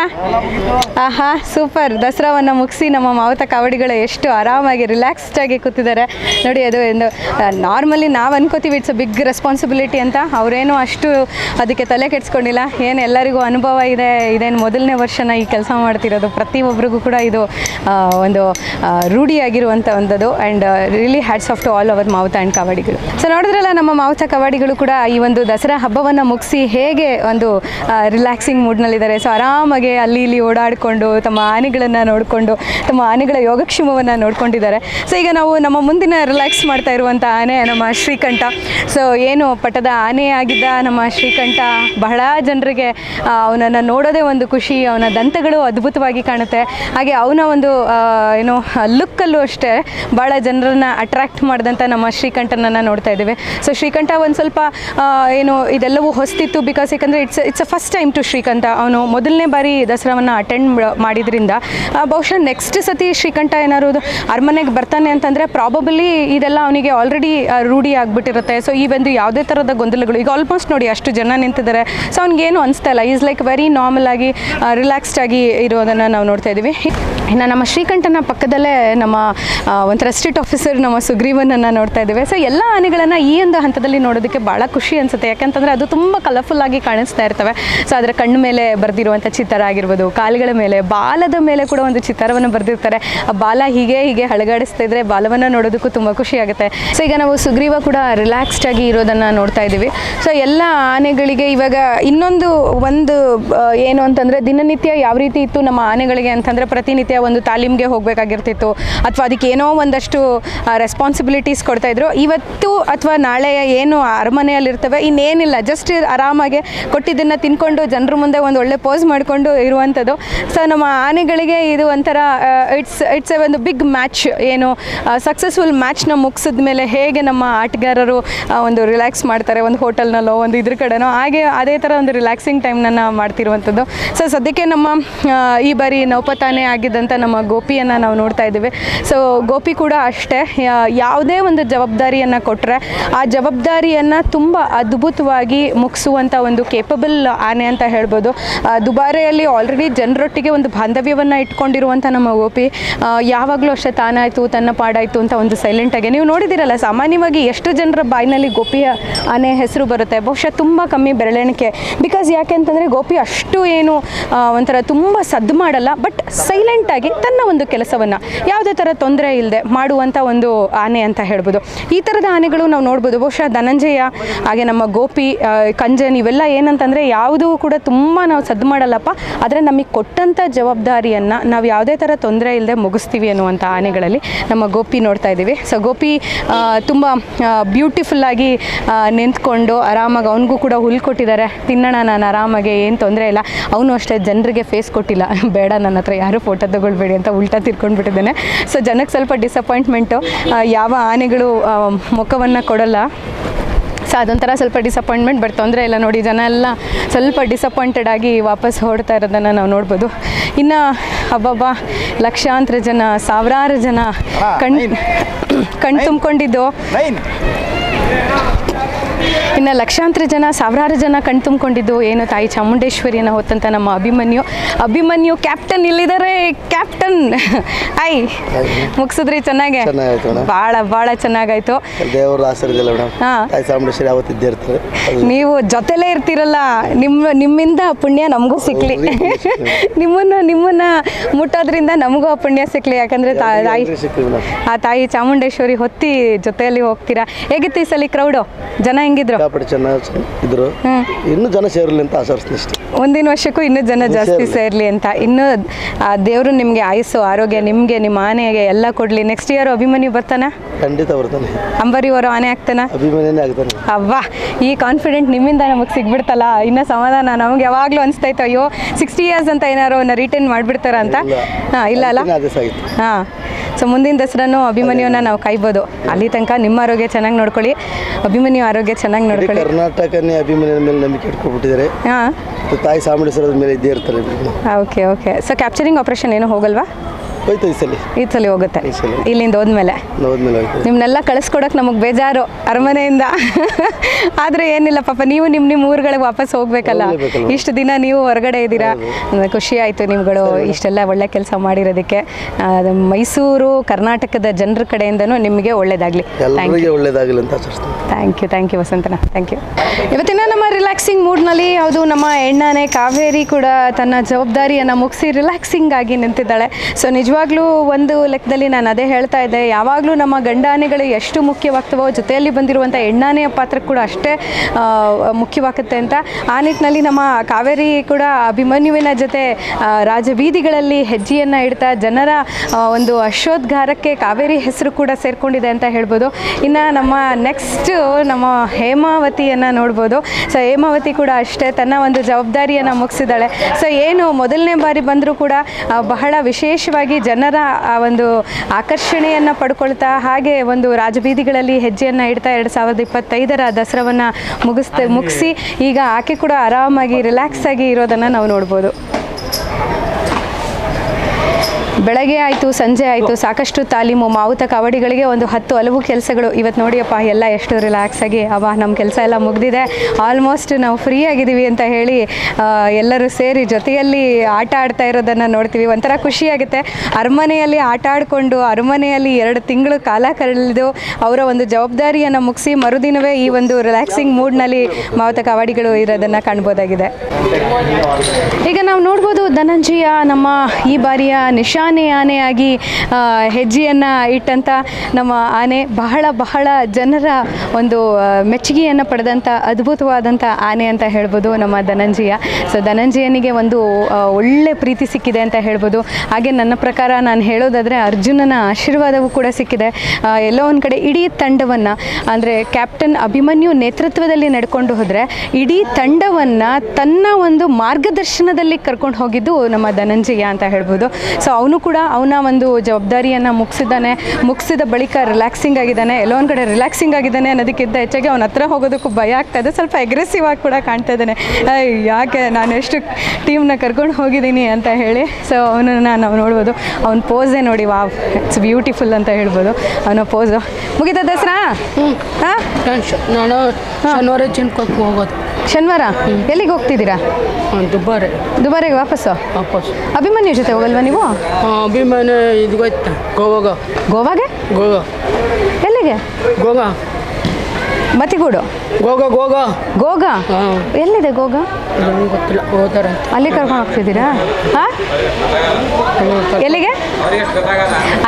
ಆಹಾ, ಸೂಪರ್. ದಸರಾವನ್ನು ಮುಗಿಸಿ ನಮ್ಮ ಮಾವತ ಕಾವಡಿಗಳು ಎಷ್ಟು ಆರಾಮಾಗಿ ರಿಲ್ಯಾಕ್ಸ್ಡ್ ಆಗಿ ಕೂತಿದ್ದಾರೆ. ನೋಡಿ, ಅದು ಒಂದು ನಾರ್ಮಲಿ ನಾವು ಅನ್ಕೋತೀವಿ ಇಟ್ಸ್ ಅ ಬಿಗ್ ರೆಸ್ಪಾನ್ಸಿಬಿಲಿಟಿ ಅಂತ. ಅವರೇನು ಅಷ್ಟು ಅದಕ್ಕೆ ತಲೆ ಕೆಡಿಸ್ಕೊಂಡಿಲ್ಲ. ಏನು ಎಲ್ಲರಿಗೂ ಅನುಭವ ಇದೆ, ಇದೇನು ಮೊದಲನೇ ವರ್ಷನ ಈ ಕೆಲಸ ಮಾಡ್ತಿರೋದು. ಪ್ರತಿಯೊಬ್ಬರಿಗೂ ಕೂಡ ಇದು ಒಂದು ರೂಢಿಯಾಗಿರುವಂಥ ಒಂದದು. And really hats off to all our ಮಾವುತ and ಕಬಡ್ಡಿಗಳು ಸೊ ನೋಡಿದ್ರಲ್ಲ, ನಮ್ಮ ಮಾವುತ ಕಬಡ್ಡಿಗಳು ಕೂಡ ಈ ಒಂದು ದಸರಾ ಹಬ್ಬವನ್ನು ಮುಗಿಸಿ ಹೇಗೆ ಒಂದು ರಿಲ್ಯಾಕ್ಸಿಂಗ್ ಮೂಡ್ನಲ್ಲಿದ್ದಾರೆ ಸೊ ಆರಾಮಾಗಿ ಅಲ್ಲಿ ಇಲ್ಲಿ ಓಡಾಡಿಕೊಂಡು, ತಮ್ಮ ಆನೆಗಳನ್ನು ನೋಡಿಕೊಂಡು, ತಮ್ಮ ಆನೆಗಳ ಯೋಗಕ್ಷೇಮವನ್ನು ನೋಡ್ಕೊಂಡಿದ್ದಾರೆ. ಸೊ ಈಗ ನಾವು ನಮ್ಮ ಮುಂದಿನ ರಿಲ್ಯಾಕ್ಸ್ ಮಾಡ್ತಾ ಇರುವಂಥ ಆನೆ ನಮ್ಮ ಶ್ರೀಕಂಠ. ಸೊ ಏನು ಪಟ್ಟದ ಆನೆ ಆಗಿದ್ದ ನಮ್ಮ ಶ್ರೀಕಂಠ, ಬಹಳ ಜನರಿಗೆ ಅವನನ್ನು ನೋಡೋದೇ ಒಂದು ಖುಷಿ, ಅವನ ದಂತಗಳು ಅದ್ಭುತವಾಗಿ ಕಾಣುತ್ತೆ. ಹಾಗೆ ಅವನ ಒಂದು ಏನು, ಲುಕ್ಕಲ್ಲೂ ಅಷ್ಟೇ ಭಾಳ ಜನರನ್ನ ಅಟ್ರಾಕ್ಟ್ ಮಾಡಿದಂಥ ನಮ್ಮ ಶ್ರೀಕಂಠನನ್ನು ನೋಡ್ತಾ ಇದ್ದೇವೆ. ಸೊ ಶ್ರೀಕಂಠ ಒಂದು ಸ್ವಲ್ಪ ಏನು, ಇದೆಲ್ಲವೂ ಹೊಸ್ತಿತ್ತು ಬಿಕಾಸ್ ಯಾಕಂದರೆ it's it's a first time to Srikantha ಅವನು ಮೊದಲನೇ ಬಾರಿ ದಸರಾವನ್ನು ಅಟೆಂಡ್ ಮಾಡಿದ್ರಿಂದ ಬಹುಶಃ ನೆಕ್ಸ್ಟ್ ಸತಿ ಶ್ರೀಕಂಠ ಏನಾದ್ರು ಅರಮನೆಗೆ ಬರ್ತಾನೆ ಅಂತಂದರೆ ಪ್ರಾಬಬಲಿ ಇದೆಲ್ಲ ಅವನಿಗೆ ಆಲ್ರೆಡಿ ರೂಢಿ ಆಗಿಬಿಟ್ಟಿರುತ್ತೆ. ಸೊ ಈ ಒಂದು ಯಾವುದೇ ಥರದ ಗೊಂದಲಗಳು, ಈಗ ಆಲ್ಮೋಸ್ಟ್ ನೋಡಿ ಅಷ್ಟು ಜನ ನಿಂತಿದ್ದಾರೆ. ಸೊ ಅವ್ನಿಗೇನು ಅನಿಸ್ತಾ ಇಲ್ಲ. ಈಸ್ ಲೈಕ್ ವೆರಿ ನಾರ್ಮಲ್ ಆಗಿ ರಿಲ್ಯಾಕ್ಸ್ಡ್ ಆಗಿ ಇರೋದನ್ನು ನಾವು ನೋಡ್ತಾ ಇದ್ದೀವಿ. ಇನ್ನು ನಮ್ಮ ಶ್ರೀಕಂಠನ ಪಕ್ಕದಲ್ಲೇ ನಮ್ಮ ಒಂದು ಒಂಥರ ಸ್ಟ್ರೀಟ್ ಆಫೀಸರ್ ನಮ್ಮ ಸುಗ್ರೀವನನ್ನು ನೋಡ್ತಾ ಇದ್ದೇವೆ. ಸೊ ಎಲ್ಲ ಆನೆಗಳನ್ನು ಈ ಒಂದು ಹಂತದಲ್ಲಿ ನೋಡೋದಕ್ಕೆ ಭಾಳ ಖುಷಿ ಅನಿಸುತ್ತೆ. ಯಾಕಂತಂದರೆ ಅದು ತುಂಬ ಕಲರ್ಫುಲ್ ಆಗಿ ಕಾಣಿಸ್ತಾ ಇರ್ತವೆ. ಸೊ ಅದರ ಕಣ್ಣು ಮೇಲೆ ಬರೆದಿರುವಂಥ ಚಿತ್ರ ಆಗಿರ್ಬೋದು, ಕಾಲುಗಳ ಮೇಲೆ, ಬಾಲದ ಮೇಲೆ ಕೂಡ ಒಂದು ಚಿತ್ರವನ್ನು ಬರೆದಿರ್ತಾರೆ. ಆ ಬಾಲ ಹೀಗೆ ಹೀಗೆ ಹಳಗಾಡಿಸ್ತಾ ಇದ್ರೆ ಬಾಲವನ್ನು ನೋಡೋದಕ್ಕೂ ತುಂಬ ಖುಷಿ ಆಗುತ್ತೆ. ಸೊ ಈಗ ನಾವು ಸುಗ್ರೀವ ಕೂಡ ರಿಲ್ಯಾಕ್ಸ್ಡ್ ಆಗಿ ಇರೋದನ್ನು ನೋಡ್ತಾ ಇದ್ದೀವಿ. ಸೊ ಎಲ್ಲ ಆನೆಗಳಿಗೆ ಇವಾಗ ಇನ್ನೊಂದು, ಒಂದು ಏನು ಅಂತಂದರೆ ದಿನನಿತ್ಯ ಯಾವ ರೀತಿ ಇತ್ತು ನಮ್ಮ ಆನೆಗಳಿಗೆ ಅಂತಂದರೆ ಪ್ರತಿನಿತ್ಯ ಒಂದು ತಾಲೀಮ್ಗೆ ಹೋಗಬೇಕಾಗಿರ್ತಿತ್ತು ಅಥವಾ ಅದಕ್ಕೆ ಏನೋ ಒಂದಷ್ಟು ರೆಸ್ಪಾನ್ಸಿಬಿಲಿಟೀಸ್ ಕೊಡ್ತಾಯಿದ್ರು ಇವತ್ತು ಅಥವಾ ನಾಳೆ ಏನು ಅರಮನೆಯಲ್ಲಿರ್ತವೆ, ಇನ್ನೇನಿಲ್ಲ ಜಸ್ಟ್ ಆರಾಮಾಗಿ ಕೊಟ್ಟಿದ್ದನ್ನು ತಿನ್ಕೊಂಡು ಜನರ ಮುಂದೆ ಒಂದು ಒಳ್ಳೆ ಪೋಸ್ ಮಾಡಿಕೊಂಡು ಇರುವಂಥದ್ದು ಸೊ ನಮ್ಮ ಆನೆಗಳಿಗೆ ಇದು ಒಂಥರ ಇಟ್ಸ್ ಇಟ್ಸ್ ಎ ಒಂದು ಬಿಗ್ ಮ್ಯಾಚ್ ಏನು ಸಕ್ಸಸ್ಫುಲ್ ಮ್ಯಾಚ್ನ ಮುಗಿಸಿದ ಮೇಲೆ ಹೇಗೆ ನಮ್ಮ ಆಟಗಾರರು ಒಂದು ರಿಲ್ಯಾಕ್ಸ್ ಮಾಡ್ತಾರೆ, ಒಂದು ಹೋಟೆಲ್ನಲ್ಲೋ ಒಂದು ಇದ್ರ ಕಡೆನೋ, ಹಾಗೆ ಅದೇ ಥರ ಒಂದು ರಿಲ್ಯಾಕ್ಸಿಂಗ್ ಟೈಮ್ನ ಮಾಡ್ತಿರುವಂಥದ್ದು ಸೊ ಸದ್ಯಕ್ಕೆ ನಮ್ಮ ಈ ಬಾರಿ ನೌಪತಾನೆ ಆಗಿದ್ದಂಥ ನಮ್ಮ ಗೋಪಿಯನ್ನು ನಾವು ನೋಡ್ತಾ ಇದ್ದೀವಿ. ಸೊ ಗೋಪಿ ಕೂಡ ಅಷ್ಟೇ ಯಾವುದೇ ಒಂದು ಜವಾಬ್ದಾರಿಯನ್ನು ಕೊಟ್ಟರೆ ಆ ಜವಾಬ್ದಾರಿಯನ್ನು ತುಂಬ ಅದ್ಭುತವಾಗಿ ಮುಗಿಸುವಂಥ ಒಂದು ಕೇಪಬಲ್ ಆನೆ ಅಂತ ಹೇಳ್ಬೋದು. ದುಬಾರೆಯಲ್ಲಿ ಆಲ್ರೆಡಿ ಜನರೊಟ್ಟಿಗೆ ಒಂದು ಬಾಂಧವ್ಯವನ್ನು ಇಟ್ಕೊಂಡಿರುವಂಥ ನಮ್ಮ ಗೋಪಿ ಯಾವಾಗಲೂ ಅಷ್ಟೇ ತಾನಾಯಿತು, ತನ್ನ ಪಾಡಾಯಿತು ಅಂತ ಒಂದು ಸೈಲೆಂಟಾಗಿ ನೀವು ನೋಡಿದಿರಲ್ಲ ಸಾಮಾನ್ಯವಾಗಿ ಎಷ್ಟು ಜನರ ಬಾಯಿನಲ್ಲಿ ಗೋಪಿಯ ಆನೆ ಹೆಸರು ಬರುತ್ತೆ? ಬಹುಶಃ ತುಂಬ ಕಮ್ಮಿ ಬೆರಳೆಣಿಕೆ. ಬಿಕಾಸ್ ಯಾಕೆ ಅಂತಂದರೆ ಗೋಪಿ ಅಷ್ಟು ಏನು ಒಂಥರ ತುಂಬ ಸದ್ದು ಮಾಡಲ್ಲ ಬಟ್ ಸೈಲೆಂಟಾಗಿ ತನ್ನ ಒಂದು ಕೆಲಸವನ್ನು. ಯಾವುದೇ ಥರ ತೊಂದರೆ ಇಲ್ಲದೆ ಮಾಡುವಂಥ ಒಂದು ಆನೆ ಅಂತ ಹೇಳ್ಬೋದು. ಈ ಥರದ ಆನೆಗಳು ನಾವು ನೋಡ್ಬೋದು, ಬಹುಶಃ ಧನಂಜಯ, ಹಾಗೆ ನಮ್ಮ ಗೋಪಿ ಕಂಜನ್ ಇವೆಲ್ಲ ಏನಂತಂದರೆ ಯಾವುದೂ ಕೂಡ ತುಂಬ ನಾವು ಸದ್ದು ಮಾಡಲ್ಲಪ್ಪ. ಆದರೆ ನಮಗೆ ಕೊಟ್ಟಂಥ ಜವಾಬ್ದಾರಿಯನ್ನು ನಾವು ಯಾವುದೇ ಥರ ತೊಂದರೆ ಇಲ್ಲದೆ ಮುಗಿಸ್ತೀವಿ ಅನ್ನುವಂಥ ಆನೆಗಳಲ್ಲಿ ನಮ್ಮ ಗೋಪಿ ನೋಡ್ತಾ ಇದ್ದೀವಿ. ಸೊ ಗೋಪಿ ತುಂಬ ಬ್ಯೂಟಿಫುಲ್ಲಾಗಿ ನಿಂತ್ಕೊಂಡು ಆರಾಮಾಗಿ ಅವನಿಗೂ ಕೂಡ ಹುಲ್ಲು ಕೊಟ್ಟಿದ್ದಾರೆ. ತಿನ್ನೋಣ, ನಾನು ಆರಾಮಾಗಿ, ಏನು ತೊಂದರೆ ಇಲ್ಲ. ಅವನು ಅಷ್ಟೇ ಜನರಿಗೆ ಫೇಸ್ ಕೊಟ್ಟಿಲ್ಲ. ಬೇಡ ನನ್ನ ಹತ್ರ ಯಾರೂ ಫೋಟೋ ತಗೊಳ್ಬೇಡಿ ಅಂತ ಉಲ್ಟಾ ತಿರ್ಕೊಂಡ್ಬಿಟ್ಟಿದ್ದೇನೆ. ಸೊ ಜನಕ್ಕೆ ಸ್ವಲ್ಪ ಡಿಸಪಾಯಿಂಟ್ಮೆಂಟು ಯಾವ ಆನೆಗಳು ಮುಖವನ್ನು ಕೊಡಲ್ಲ. ಸೊ ಅದೊಂಥರ ಸ್ವಲ್ಪ ಡಿಸಪಾಯಿಂಟ್ಮೆಂಟ್ ಬಟ್ ತೊಂದರೆ ಇಲ್ಲ ನೋಡಿ ಜನ ಎಲ್ಲ ಸ್ವಲ್ಪ ಡಿಸಪಾಯಿಂಟೆಡ್ ಆಗಿ ವಾಪಸ್ ಹೊಡ್ತಾ ಇರೋದನ್ನು ನಾವು ನೋಡ್ಬೋದು. ಇನ್ನು ಹಬ್ಬಬ್ಬ ಲಕ್ಷಾಂತರ ಜನ ಸಾವಿರಾರು ಜನ ಕಣ್ ಕಣ್ ತುಂಬಿಕೊಂಡಿದ್ದು. ಇನ್ನು ಲಕ್ಷಾಂತರ ಜನ ಸಾವಿರಾರು ಜನ ಕಣ್ ತುಂಬಿಕೊಂಡಿದ್ದು ಏನು ತಾಯಿ ಚಾಮುಂಡೇಶ್ವರಿಯನ್ನು ಹೊತ್ತಂತ ನಮ್ಮ ಅಭಿಮನ್ಯು. ಅಭಿಮನ್ಯು ಕ್ಯಾಪ್ಟನ್ ಇಲ್ಲಿದ್ದಾರೆ ಕ್ಯಾಪ್ಟನ್ ಐ ಮುಗಿಸಿದ್ರಿ ಚೆನ್ನಾಗೆ? ಭಾಳ ಭಾಳ ಚೆನ್ನಾಗಾಯ್ತು. ದೇವರ ನೀವು ಜೊತೆಲೇ ಇರ್ತಿರಲ್ಲ ನಿಮ್ಮ ನಿಮ್ಮಿಂದ ಪುಣ್ಯ ನಮಗೂ ಸಿಕ್ಲಿ. ನಿಮ್ಮನ್ನು ನಿಮ್ಮನ್ನ ಮುಟ್ಟೋದ್ರಿಂದ ನಮಗೂ ಆ ಪುಣ್ಯ ಸಿಕ್ಲಿ. ಯಾಕಂದ್ರೆ ತಾಯಿ ಆ ತಾಯಿ ಚಾಮುಂಡೇಶ್ವರಿ ಹೊತ್ತಿ ಜೊತೆಯಲ್ಲಿ ಹೋಗ್ತೀರಾ? ಹೇಗಿತ್ತು ಈ ಸಲ ಕ್ರೌಡು ಜನ ಹೆಂಗಿದ್ರು? ಸಿಕ್ಕಾಪಟ್ಟೆ ಚೆನ್ನಾಗಿ ಇದ್ರು. ಹ್ಮ್. ಇನ್ನೂ ಜನ ಸೇರಲಿ ಅಂತ ಮುಂದಿನ ವರ್ಷಕ್ಕೂ ಇನ್ನೂ ಜನ ಜಾಸ್ತಿ ಸೇರ್ಲಿ. ಅಂತ. ಇನ್ನು ಆ ದೇವರು ನಿಮಗೆ ಆಯುಸ್ಸು ಆರೋಗ್ಯ ನಿಮಗೆ ನಿಮ್ಮ ಆನೆಗೆ ಎಲ್ಲ ಕೊಡ್ಲಿ. ನೆಕ್ಸ್ಟ್ ಇಯರ್ ಅಭಿಮನ್ಯು ಬರ್ತಾನ? ಖಂಡಿತ ಬರ್ತಾನೆ. ಅಂಬರಿ ಅವರು ಆನೆ ಆಗ್ತಾನ? ಅವ್ವ ಆಗ್ತಾನೆ. ಅವ್ವಾ ಈ ಕಾನ್ಫಿಡೆಂಟ್ ನಿಮ್ಮಿಂದ ನಮಗೆ ಸಿಗ್ಬಿಡ್ತಲ್ಲ? ಇನ್ನೂ ಸಮಾಧಾನ ನಮ್ಗೆ ಯಾವಾಗಲೂ ಅನಿಸ್ತಾ ಅಯ್ಯೋ ಸಿಕ್ಸ್ಟಿ ಇಯರ್ಸ್ ಅಂತ ಏನಾರು ರಿಟರ್ನ್ ಮಾಡಿಬಿಡ್ತಾರ ಅಂತ? ಇಲ್ಲ. ಹಾಂ ಇಲ್ಲ ಅಲ್ಲ? ಹಾಂ. ಸೊ ಮುಂದಿನ ದಸರಾನು ಅಭಿಮನ್ಯುವನ್ನ ನಾವು ಕಾಯ್ಬೋದು. ಅಲ್ಲಿ ತನಕ ನಿಮ್ಮ ಆರೋಗ್ಯ ಚೆನ್ನಾಗಿ ನೋಡ್ಕೊಳ್ಳಿ. ಅಭಿಮನ್ಯು ಆರೋಗ್ಯ ಚೆನ್ನಾಗಿ ನೋಡ್ಕೊಳ್ಳಿ. ಕರ್ನಾಟಕನೇ ಅಭಿಮನ್ಯನ ಮೇಲೆ ನಂಬಿಕೆ ಮತ್ತು ತಾಯಿ ಚಾಮುಂಡೇಶ್ವರದ ಮೇಲೆ ಇದ್ದೇ ಇರ್ತಾರೆ okay okay so capturing operation ಏನು ಹೋಗಲ್ವಾ? ಹೋಯ್ತು ಈ ಸಲ. ಈ ಸಲ ಹೋಗುತ್ತೆ. ಇಲ್ಲಿಂದ ಹೋದ್ಮೇಲೆ. ಹೋದ್ಮೇಲೆ ಹೋಯ್ತು. ನಿಮ್ಮನ್ನೆಲ್ಲ ಕಳಿಸ್ಕೊಡಕ್ಕೆ ನಮಗೆ ಬೇಜಾರು ಅರಮನೆಯಿಂದ. ಆದ್ರೆ ಏನಿಲ್ಲ ಪಾಪ ನೀವು ನಿಮ್ಮ ನಿಮ್ಮ ಊರುಗಳಿಗೆ ವಾಪಸ್ ಹೋಗ್ಬೇಕಲ್ಲ? ಇಷ್ಟು ದಿನ ನೀವು ಹೊರಗಡೆ ಇದ್ದೀರಾ? ಖುಷಿ ಆಯ್ತು ನಿಮ್ಗಳು. ಇಷ್ಟೆಲ್ಲ ಒಳ್ಳೆ ಕೆಲಸ ಮಾಡಿರೋದಕ್ಕೆ. ಮೈಸೂರು ಕರ್ನಾಟಕದ ಜನರ ಕಡೆಯಿಂದನೂ ನಿಮಗೆ ಒಳ್ಳೇದಾಗಲಿ. ಅಂತ ಥ್ಯಾಂಕ್ ಯು ಥ್ಯಾಂಕ್ ಯು ವಸಂತನ ಥ್ಯಾಂಕ್ ಯು ಇವತ್ತಿನ ನಮ್ಮ ರಿಲ್ಯಾಕ್ಸಿಂಗ್ ಮೂಡ್ನಲ್ಲಿ ಯಾವುದು ನಮ್ಮ ಎಣ್ಣಾನೆ ಕಾವೇರಿ ಕೂಡ ತನ್ನ ಜವಾಬ್ದಾರಿಯನ್ನ ಮುಗಿಸಿ ರಿಲ್ಯಾಕ್ಸಿಂಗ್ ಆಗಿ ನಿಂತಿದ್ದಾಳೆ. ಸೊ ನಿಜವಾಗ್ಲೂ ಒಂದು ಲೆಕ್ಕದಲ್ಲಿ ನಾನು ಅದೇ ಹೇಳ್ತಾ ಇದ್ದೆ. ಯಾವಾಗಲೂ ನಮ್ಮ ಗಂಡಾನೆಗಳು ಎಷ್ಟು ಮುಖ್ಯವಾಗ್ತವೋ, ಜೊತೆಯಲ್ಲಿ ಬಂದಿರುವಂಥ ಎಣ್ಣಾನೆಯ ಪಾತ್ರ ಕೂಡ ಅಷ್ಟೇ ಮುಖ್ಯವಾಗುತ್ತೆ ಅಂತ. ಆ ನಿಟ್ಟಿನಲ್ಲಿ ನಮ್ಮ ಕಾವೇರಿ ಕೂಡ ಅಭಿಮನ್ಯುವಿನ ಜೊತೆ ರಾಜಬೀದಿಗಳಲ್ಲಿ ಹೆಜ್ಜೆಯನ್ನು ಇಡ್ತಾ, ಜನರ ಒಂದು ಅಶ್ವೋದ್ಗಾರಕ್ಕೆ ಕಾವೇರಿ ಹೆಸರು ಕೂಡ ಸೇರಿಕೊಂಡಿದೆ ಅಂತ ಹೇಳ್ಬೋದು. ಇನ್ನು ನಮ್ಮ ನೆಕ್ಸ್ಟ್ ನಮ್ಮ ಹೇಮಾವತಿಯನ್ನು ನೋಡ್ಬೋದು. ಸೊ ಹೇಮಾವತಿ ಕೂಡ ಅಷ್ಟೇ, ತನ್ನ ಒಂದು ಜವಾಬ್ದಾರಿಯನ್ನು ಮುಗಿಸಿದ್ದಾಳೆ. ಸೊ ಏನು, ಮೊದಲನೇ ಬಾರಿ ಬಂದರೂ ಕೂಡ ಬಹಳ ವಿಶೇಷವಾಗಿ ಜನರ, ಆ, ಒಂದು ಆಕರ್ಷಣೆಯನ್ನು ಪಡ್ಕೊಳ್ತಾ ಹಾಗೆ ಒಂದು ರಾಜಬೀದಿಗಳಲ್ಲಿ ಹೆಜ್ಜೆಯನ್ನು ಇಡ್ತಾ ಎರಡು ಸಾವಿರದ ಇಪ್ಪತ್ತೈದರ ದಸರಾವನ್ನು ಮುಗಿಸ್ತಾ, ಮುಗಿಸಿ ಈಗ ಆಕೆ ಕೂಡ ಆರಾಮಾಗಿ ರಿಲ್ಯಾಕ್ಸ್ ಆಗಿ ಇರೋದನ್ನು ನಾವು ನೋಡ್ಬೋದು. ಬೆಳಗ್ಗೆ ಆಯಿತು, ಸಂಜೆ ಆಯಿತು, ಸಾಕಷ್ಟು ತಾಲೀಮು, ಮಾವುತ ಕವಡಿಗಳಿಗೆ ಒಂದು ಹತ್ತು ಹಲವು ಕೆಲಸಗಳು. ಇವತ್ತು ನೋಡಿಯಪ್ಪ, ಎಲ್ಲ ಎಷ್ಟು ರಿಲ್ಯಾಕ್ಸ್ ಆಗಿ ಅವ ನಮ್ಮ ಕೆಲಸ ಎಲ್ಲ ಮುಗ್ದಿದೆ. ಆಲ್ಮೋಸ್ಟ್ ನಾವು ಫ್ರೀ ಆಗಿದ್ದೀವಿ ಅಂತ ಹೇಳಿ ಎಲ್ಲರೂ ಸೇರಿ ಜೊತೆಯಲ್ಲಿ ಆಟ ಆಡ್ತಾ ಇರೋದನ್ನು ನೋಡ್ತೀವಿ. ಒಂಥರ ಖುಷಿಯಾಗುತ್ತೆ ಅರಮನೆಯಲ್ಲಿ ಆಟ ಆಡಿಕೊಂಡು, ಅರಮನೆಯಲ್ಲಿ ಎರಡು ತಿಂಗಳು ಕಾಲ ಕಳೆದು ಅವರ ಒಂದು ಜವಾಬ್ದಾರಿಯನ್ನು ಮುಗಿಸಿ, ಮರುದಿನವೇ ಈ ಒಂದು ರಿಲ್ಯಾಕ್ಸಿಂಗ್ ಮೂಡ್ನಲ್ಲಿ ಮಾವುತ ಕವಾಡಿಗಳು ಇರೋದನ್ನು ಕಾಣ್ಬೋದಾಗಿದೆ. ಈಗ ನಾವು ನೋಡ್ಬೋದು, ಧನಂಜಯ, ನಮ್ಮ ಈ ಬಾರಿಯ ನಿಶಾನೆ ಆನೆ ಆನೆಯಾಗಿ ಹೆಜ್ಜೆಯನ್ನು ಇಟ್ಟಂಥ ನಮ್ಮ ಆನೆ ಬಹಳ ಬಹಳ ಜನರ ಒಂದು ಮೆಚ್ಚುಗೆಯನ್ನು ಪಡೆದಂಥ ಅದ್ಭುತವಾದಂಥ ಆನೆ ಅಂತ ಹೇಳ್ಬೋದು ನಮ್ಮ ಧನಂಜಯ. ಸೊ ಧನಂಜಯನಿಗೆ ಒಂದು ಒಳ್ಳೆ ಪ್ರೀತಿ ಸಿಕ್ಕಿದೆ ಅಂತ ಹೇಳ್ಬೋದು. ಹಾಗೆ ನನ್ನ ಪ್ರಕಾರ ನಾನು ಹೇಳೋದಾದರೆ ಅರ್ಜುನನ ಆಶೀರ್ವಾದವೂ ಕೂಡ ಸಿಕ್ಕಿದೆ. ಎಲ್ಲೋ ಒಂದು ಕಡೆ ಇಡೀ ತಂಡವನ್ನು, ಅಂದರೆ ಕ್ಯಾಪ್ಟನ್ ಅಭಿಮನ್ಯು ನೇತೃತ್ವದಲ್ಲಿ ನಡ್ಕೊಂಡು ಹೋದರೆ ಇಡೀ ತಂಡವನ್ನು ತನ್ನ ಒಂದು ಮಾರ್ಗದರ್ಶನದಲ್ಲಿ ಕರ್ಕೊಂಡು ಹೋಗಿದ್ದು ನಮ್ಮ ಧನಂಜಯ ಅಂತ ಹೇಳ್ಬೋದು. ಸೊ ಅವನು ಕೂಡ ಅವನ ಒಂದು ಜವಾಬ್ದಾರಿಯನ್ನು ಮುಗಿಸಿದ್ದಾನೆ ಮುಗಿಸಿದ ಬಳಿಕ ರಿಲ್ಯಾಕ್ಸಿಂಗ್ ಆಗಿದ್ದಾನೆ ಎಲ್ಲೋ ಒಂದು ಕಡೆ ರಿಲ್ಯಾಕ್ಸಿಂಗ್ ಆಗಿದ್ದಾನೆ ಅನ್ನೋದಕ್ಕಿಂತ ಹೆಚ್ಚಾಗಿ ಅವನ ಹತ್ರ ಹೋಗೋದಕ್ಕೂ ಭಯ ಆಗ್ತಾ ಇದೆ. ಸ್ವಲ್ಪ ಅಗ್ರೆಸಿವ್ ಆಗಿ ಕೂಡ ಕಾಣ್ತಾ ಇದ್ದಾನೆ. ಯಾಕೆ ನಾನು ಎಷ್ಟು ಟೀಮ್ನ ಕರ್ಕೊಂಡು ಹೋಗಿದ್ದೀನಿ? ಅಂತ ಹೇಳಿ. ಸೊ ಅವನನ್ನು ನಾವು ನೋಡ್ಬೋದು. ಅವ್ನ ಪೋಸೇ ನೋಡಿ ವಾ ಇಟ್ಸ್ ಬ್ಯೂಟಿಫುಲ್ ಅಂತ ಹೇಳ್ಬೋದು. ಅವನ ಪೋಸು ಮುಗಿತಾ ದಸರಾ? ಹಾಂ? ಶನಿವಾರ ಹೋಗೋದು. ಶನಿವಾರ? ಎಲ್ಲಿಗೆ ಹೋಗ್ತಿದ್ದೀರಾ? ದುಬಾರೆ. ದುಬಾರೆಗೆ ವಾಪಸ್ಸು? ವಾಪಸ್. ಅಭಿಮನ್ಯು ಜೊತೆ ಹೋಗಲ್ವಾ ನೀವು? ಅಭಿಮಾನ ಇದು ಗೊತ್ತು? ಗೋವಾಗ. ಗೋವಾಗೆ? ಗೋಗ. ಎಲ್ಲಿಗೆ? ಗೋವಾ ಮತಿಗೂಡು? ಗೋಗ ಗೋಗ. ಗೋಗಾ? ಎಲ್ಲಿದೆ ಗೋಗ? ಗೊತ್ತಿಲ್ಲ ಹೋದಾರಂತ ಅಲ್ಲಿ ಕರ್ಕೊಂಡು ಹೋಗ್ತಿದ್ದೀರಾ? ಹಾಂ? ಎಲ್ಲಿಗೆ?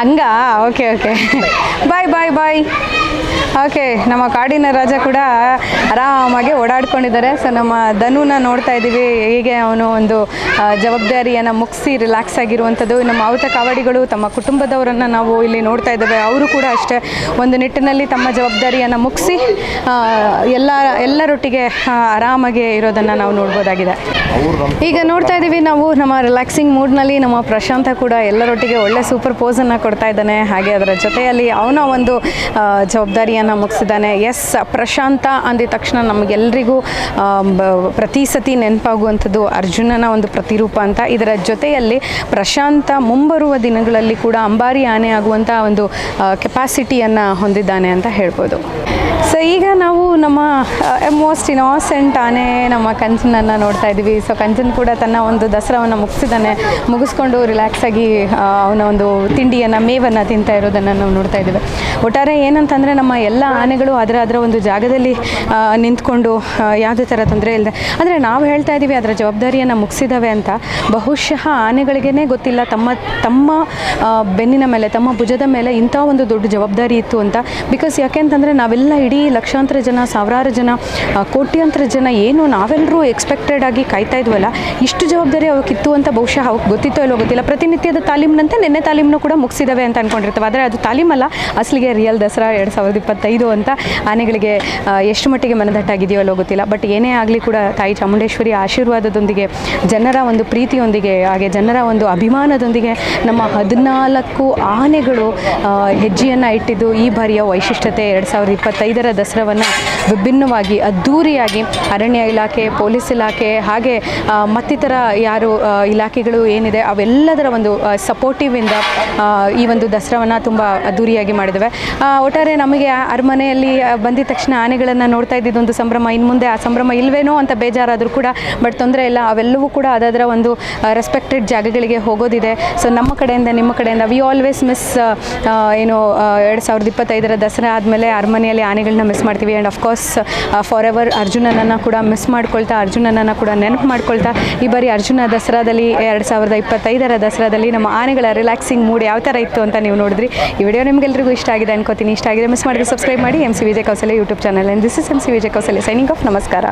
ಹಂಗ? Okay okay. Bye bye bye okay ನಮ್ಮ ಕಾಡಿನ ರಾಜ ಕೂಡ ಆರಾಮಾಗಿ ಓಡಾಡ್ಕೊಂಡಿದ್ದಾರೆ. ಸೊ ನಮ್ಮ ಧನುನ ನೋಡ್ತಾ ಇದ್ದೀವಿ. ಹೀಗೆ ಅವನು ಒಂದು ಜವಾಬ್ದಾರಿಯನ್ನು ಮುಗಿಸಿ ರಿಲ್ಯಾಕ್ಸ್ ಆಗಿರುವಂಥದ್ದು. ನಮ್ಮ ಅವತ ಕಾವಡಿಗಳು ತಮ್ಮ ಕುಟುಂಬದವರನ್ನು ನಾವು ಇಲ್ಲಿ ನೋಡ್ತಾ ಇದ್ದೇವೆ. ಅವರು ಕೂಡ ಅಷ್ಟೇ ಒಂದು ನಿಟ್ಟಿನಲ್ಲಿ ತಮ್ಮ ಜವಾಬ್ದಾರಿಯನ್ನು ಮುಗಿಸಿ ಎಲ್ಲ ಎಲ್ಲರೊಟ್ಟಿಗೆ ಆರಾಮಾಗಿ ಇರೋದನ್ನು ನಾವು ನೋಡ್ಬೋದಾಗಿದೆ. ಈಗ ನೋಡ್ತಾ ಇದ್ದೀವಿ ನಾವು ನಮ್ಮ ರಿಲ್ಯಾಕ್ಸಿಂಗ್ ಮೂಡ್ನಲ್ಲಿ ನಮ್ಮ ಪ್ರಶಾಂತ ಕೂಡ ಎಲ್ಲರೊಟ್ಟಿಗೆ ಒಳ್ಳೆ ಸೂಪರ್ ಪೋಸನ್ನು ಕೊಡ್ತಾ ಇದ್ದಾನೆ. ಹಾಗೆ ಅದರ ಜೊತೆಯಲ್ಲಿ ಅವನ ಒಂದು ಆ, ಜವಾಬ್ದಾರಿಯನ್ನು ಮುಗಿಸಿದ್ದಾನೆ. ಎಸ್, ಪ್ರಶಾಂತ ಅಂದಿದ ತಕ್ಷಣ ನಮಗೆಲ್ಲರಿಗೂ ಪ್ರತಿ ಸತಿ ನೆನಪಾಗುವಂಥದ್ದು ಅರ್ಜುನನ ಒಂದು ಪ್ರತಿರೂಪ ಅಂತ. ಇದರ ಜೊತೆಯಲ್ಲಿ ಪ್ರಶಾಂತ ಮುಂಬರುವ ದಿನಗಳಲ್ಲಿ ಕೂಡ ಅಂಬಾರಿ ಆನೆ ಆಗುವಂಥ ಒಂದು ಕೆಪಾಸಿಟಿಯನ್ನು ಹೊಂದಿದ್ದಾನೆ ಅಂತ ಹೇಳ್ಬೋದು. ಸೊ ಈಗ ನಾವು ನಮ್ಮ ಮೋಸ್ಟ್ ಇನಾಸೆಂಟ್ ಆನೆ ನಮ್ಮ ಕಂಚನನ್ನು ನೋಡ್ತಾ ಇದ್ದೀವಿ. ಸೊ ಕಂಚನ್ ಕೂಡ ತನ್ನ ಒಂದು ದಸರಾವನ್ನು ಮುಗಿಸಿದ್ದಾನೆ. ಮುಗಿಸ್ಕೊಂಡು ರಿಲ್ಯಾಕ್ಸ್ ಆಗಿ ಅವನ ಒಂದು ತಿಂಡಿಯನ್ನು, ಮೇವನ್ನು ತಿಂತಾ ಇರೋದನ್ನು ನಾವು ನೋಡ್ತಾ ಇದ್ದೀವಿ. ಒಟ್ಟಾರೆ ಏನಂತಂದರೆ ನಮ್ಮ ಎಲ್ಲ ಆನೆಗಳು ಅದರ ಅದರ ಒಂದು ಜಾಗದಲ್ಲಿ ನಿಂತ್ಕೊಂಡು ಯಾವುದೇ ಥರ ತೊಂದರೆ ಇಲ್ಲದೆ ಅಂದರೆ ನಾವು ಹೇಳ್ತಾ ಇದ್ದೀವಿ ಅದರ ಜವಾಬ್ದಾರಿಯನ್ನು ಮುಗಿಸಿದ್ದಾವೆ ಅಂತ. ಬಹುಶಃ ಆನೆಗಳಿಗೇ ಗೊತ್ತಿಲ್ಲ, ತಮ್ಮ ತಮ್ಮ ಬೆನ್ನಿನ ಮೇಲೆ, ತಮ್ಮ ಭುಜದ ಮೇಲೆ ಇಂಥ ಒಂದು ದೊಡ್ಡ ಜವಾಬ್ದಾರಿ ಇತ್ತು ಅಂತ. ಬಿಕಾಸ್ ಯಾಕೆಂತಂದರೆ ನಾವೆಲ್ಲ ಇಡೀ ಲಕ್ಷಾಂತರ ಜನ, ಸಾವಿರಾರು ಜನ ಕೋಟ್ಯಂತರ ಕೋಟ್ಯಾಂತರ ಜನ ಏನು ನಾವೆಲ್ಲರೂ ಎಕ್ಸ್ಪೆಕ್ಟೆಡ್ ಆಗಿ ಕಾಯ್ತಾ ಇದ್ವಲ್ಲ, ಇಷ್ಟು ಜವಾಬ್ದಾರಿ ಅವಕ್ಕಿತ್ತು ಅಂತ ಬಹುಶಃ ಅವಕ್ಕೆ ಗೊತ್ತಿತ್ತೋ ಇಲ್ಲೋ ಗೊತ್ತಿಲ್ಲ. ಪ್ರತಿನಿತ್ಯದ ತಾಲೀಮ್ನಂತೆ ನಿನ್ನೆ ತಾಲೀಮ್ನು ಕೂಡ ಮುಗಿಸಿದಾವೆ ಅಂತ ಅಂದ್ಕೊಂಡಿರ್ತವೆ ಆದರೆ ಅದು ತಾಲೀಮಲ್ಲ, ಅಸಲಿಗೆ ರಿಯಲ್ ದಸರಾ ಎರಡು ಸಾವಿರದ ಇಪ್ಪತ್ತೈದು ಅಂತ ಆನೆಗಳಿಗೆ ಎಷ್ಟು ಮಟ್ಟಿಗೆ ಮನದಟ್ಟಾಗಿದೆಯೋ ಗೊತ್ತಿಲ್ಲ. ಬಟ್ ಏನೇ ಆಗಲಿ ಕೂಡ ತಾಯಿ ಚಾಮುಂಡೇಶ್ವರಿ ಆಶೀರ್ವಾದದೊಂದಿಗೆ ಜನರ ಒಂದು ಪ್ರೀತಿಯೊಂದಿಗೆ, ಹಾಗೆ ಜನರ ಒಂದು ಅಭಿಮಾನದೊಂದಿಗೆ ನಮ್ಮ ಹದಿನಾಲ್ಕು ಆನೆಗಳು ಹೆಜ್ಜೆಯನ್ನು ಇಟ್ಟಿದ್ದು ಈ ಬಾರಿಯ ವೈಶಿಷ್ಟ್ಯತೆ. ಎರಡು ಸಾವಿರದ ಇಪ್ಪತ್ತೈದರ ದಸರಾವನ್ನು ವಿಭಿನ್ನವಾಗಿ ಅದ್ದೂರಿಯಾಗಿ ಅರಣ್ಯ ಇಲಾಖೆ, ಪೊಲೀಸ್ ಇಲಾಖೆ, ಹಾಗೆ ಮತ್ತಿತರ ಯಾರು ಇಲಾಖೆಗಳು ಏನಿದೆ ಅವೆಲ್ಲದರ ಒಂದು ಸಪೋರ್ಟಿವಿಂದ ಈ ಒಂದು ದಸರಾವನ್ನು ತುಂಬ ಅದ್ದೂರಿಯಾಗಿ ಮಾಡಿದ್ದೇವೆ ಒಟ್ಟಾರೆ ನಮಗೆ ಅರಮನೆಯಲ್ಲಿ ಬಂದಿದ ತಕ್ಷಣ ಆನೆಗಳನ್ನು ನೋಡ್ತಾ ಇದ್ದಿದ್ದು ಒಂದು ಸಂಭ್ರಮ. ಇನ್ನು ಮುಂದೆ ಆ ಸಂಭ್ರಮ ಇಲ್ವೇನೋ ಅಂತ ಬೇಜಾರಾದರೂ ಕೂಡ, ಬಟ್ ತೊಂದರೆ ಇಲ್ಲ. ಅವೆಲ್ಲವೂ ಕೂಡ ಅದಾದರ ಒಂದು ರೆಸ್ಪೆಕ್ಟೆಡ್ ಜಾಗಗಳಿಗೆ ಹೋಗೋದಿದೆ. ಸೊ ನಮ್ಮ ಕಡೆಯಿಂದ, ನಿಮ್ಮ ಕಡೆಯಿಂದ ವಿ ಆಲ್ವೇಸ್ ಮಿಸ್ ಏನು ಎರಡು ಸಾವಿರದ ಇಪ್ಪತ್ತೈದರ ದಸರಾ ಆದಮೇಲೆ ಅರಮನೆಯಲ್ಲಿ ಆನೆಗಳನ್ನ ಮಿಸ್ ಮಾಡ್ತೀವಿ. ಆ್ಯಂಡ್ ಅಫ್ಕೋರ್ಸ್ ಫಾರ್ ಎವರ್ ಅರ್ಜುನನನ್ನು ಕೂಡ ಮಿಸ್ ಮಾಡ್ಕೊಳ್ತಾ, ಅರ್ಜುನನನ್ನು ಕೂಡ ನೆನಪು ಮಾಡ್ಕೊಳ್ತಾ, ಈ ಬಾರಿ ಅರ್ಜುನ ದಸರಾದಲ್ಲಿ, ಎರಡು ಸಾವಿರದ ಇಪ್ಪತ್ತೈದರ ದಸರಾದಲ್ಲಿ ನಮ್ಮ ಆನೆಗಳ ರಿಲ್ಯಾಕ್ಸಿಂಗ್ ಮೂಡ್ ಯಾವ ಥರ ಇತ್ತು ಅಂತ ನೀವು ನೋಡಿದ್ರಿ. ಈ ವಿಡಿಯೋ ನಿಮಗೆಲ್ಲರಿಗೂ ಇಷ್ಟ ಆಗಿದೆ ಅನ್ಕೋತೀನಿ. ಇಷ್ಟ ಆಗಿದೆ ಮಿಸ್ ಮಾಡಿದ್ರೆ ಸಬ್ಸ್ಕ್ರೈಬ್ ಮಾಡಿ M C Vijaya Kausalya YouTube channel and this is M C Vijaya Kausalya signing off ನಮಸ್ಕಾರ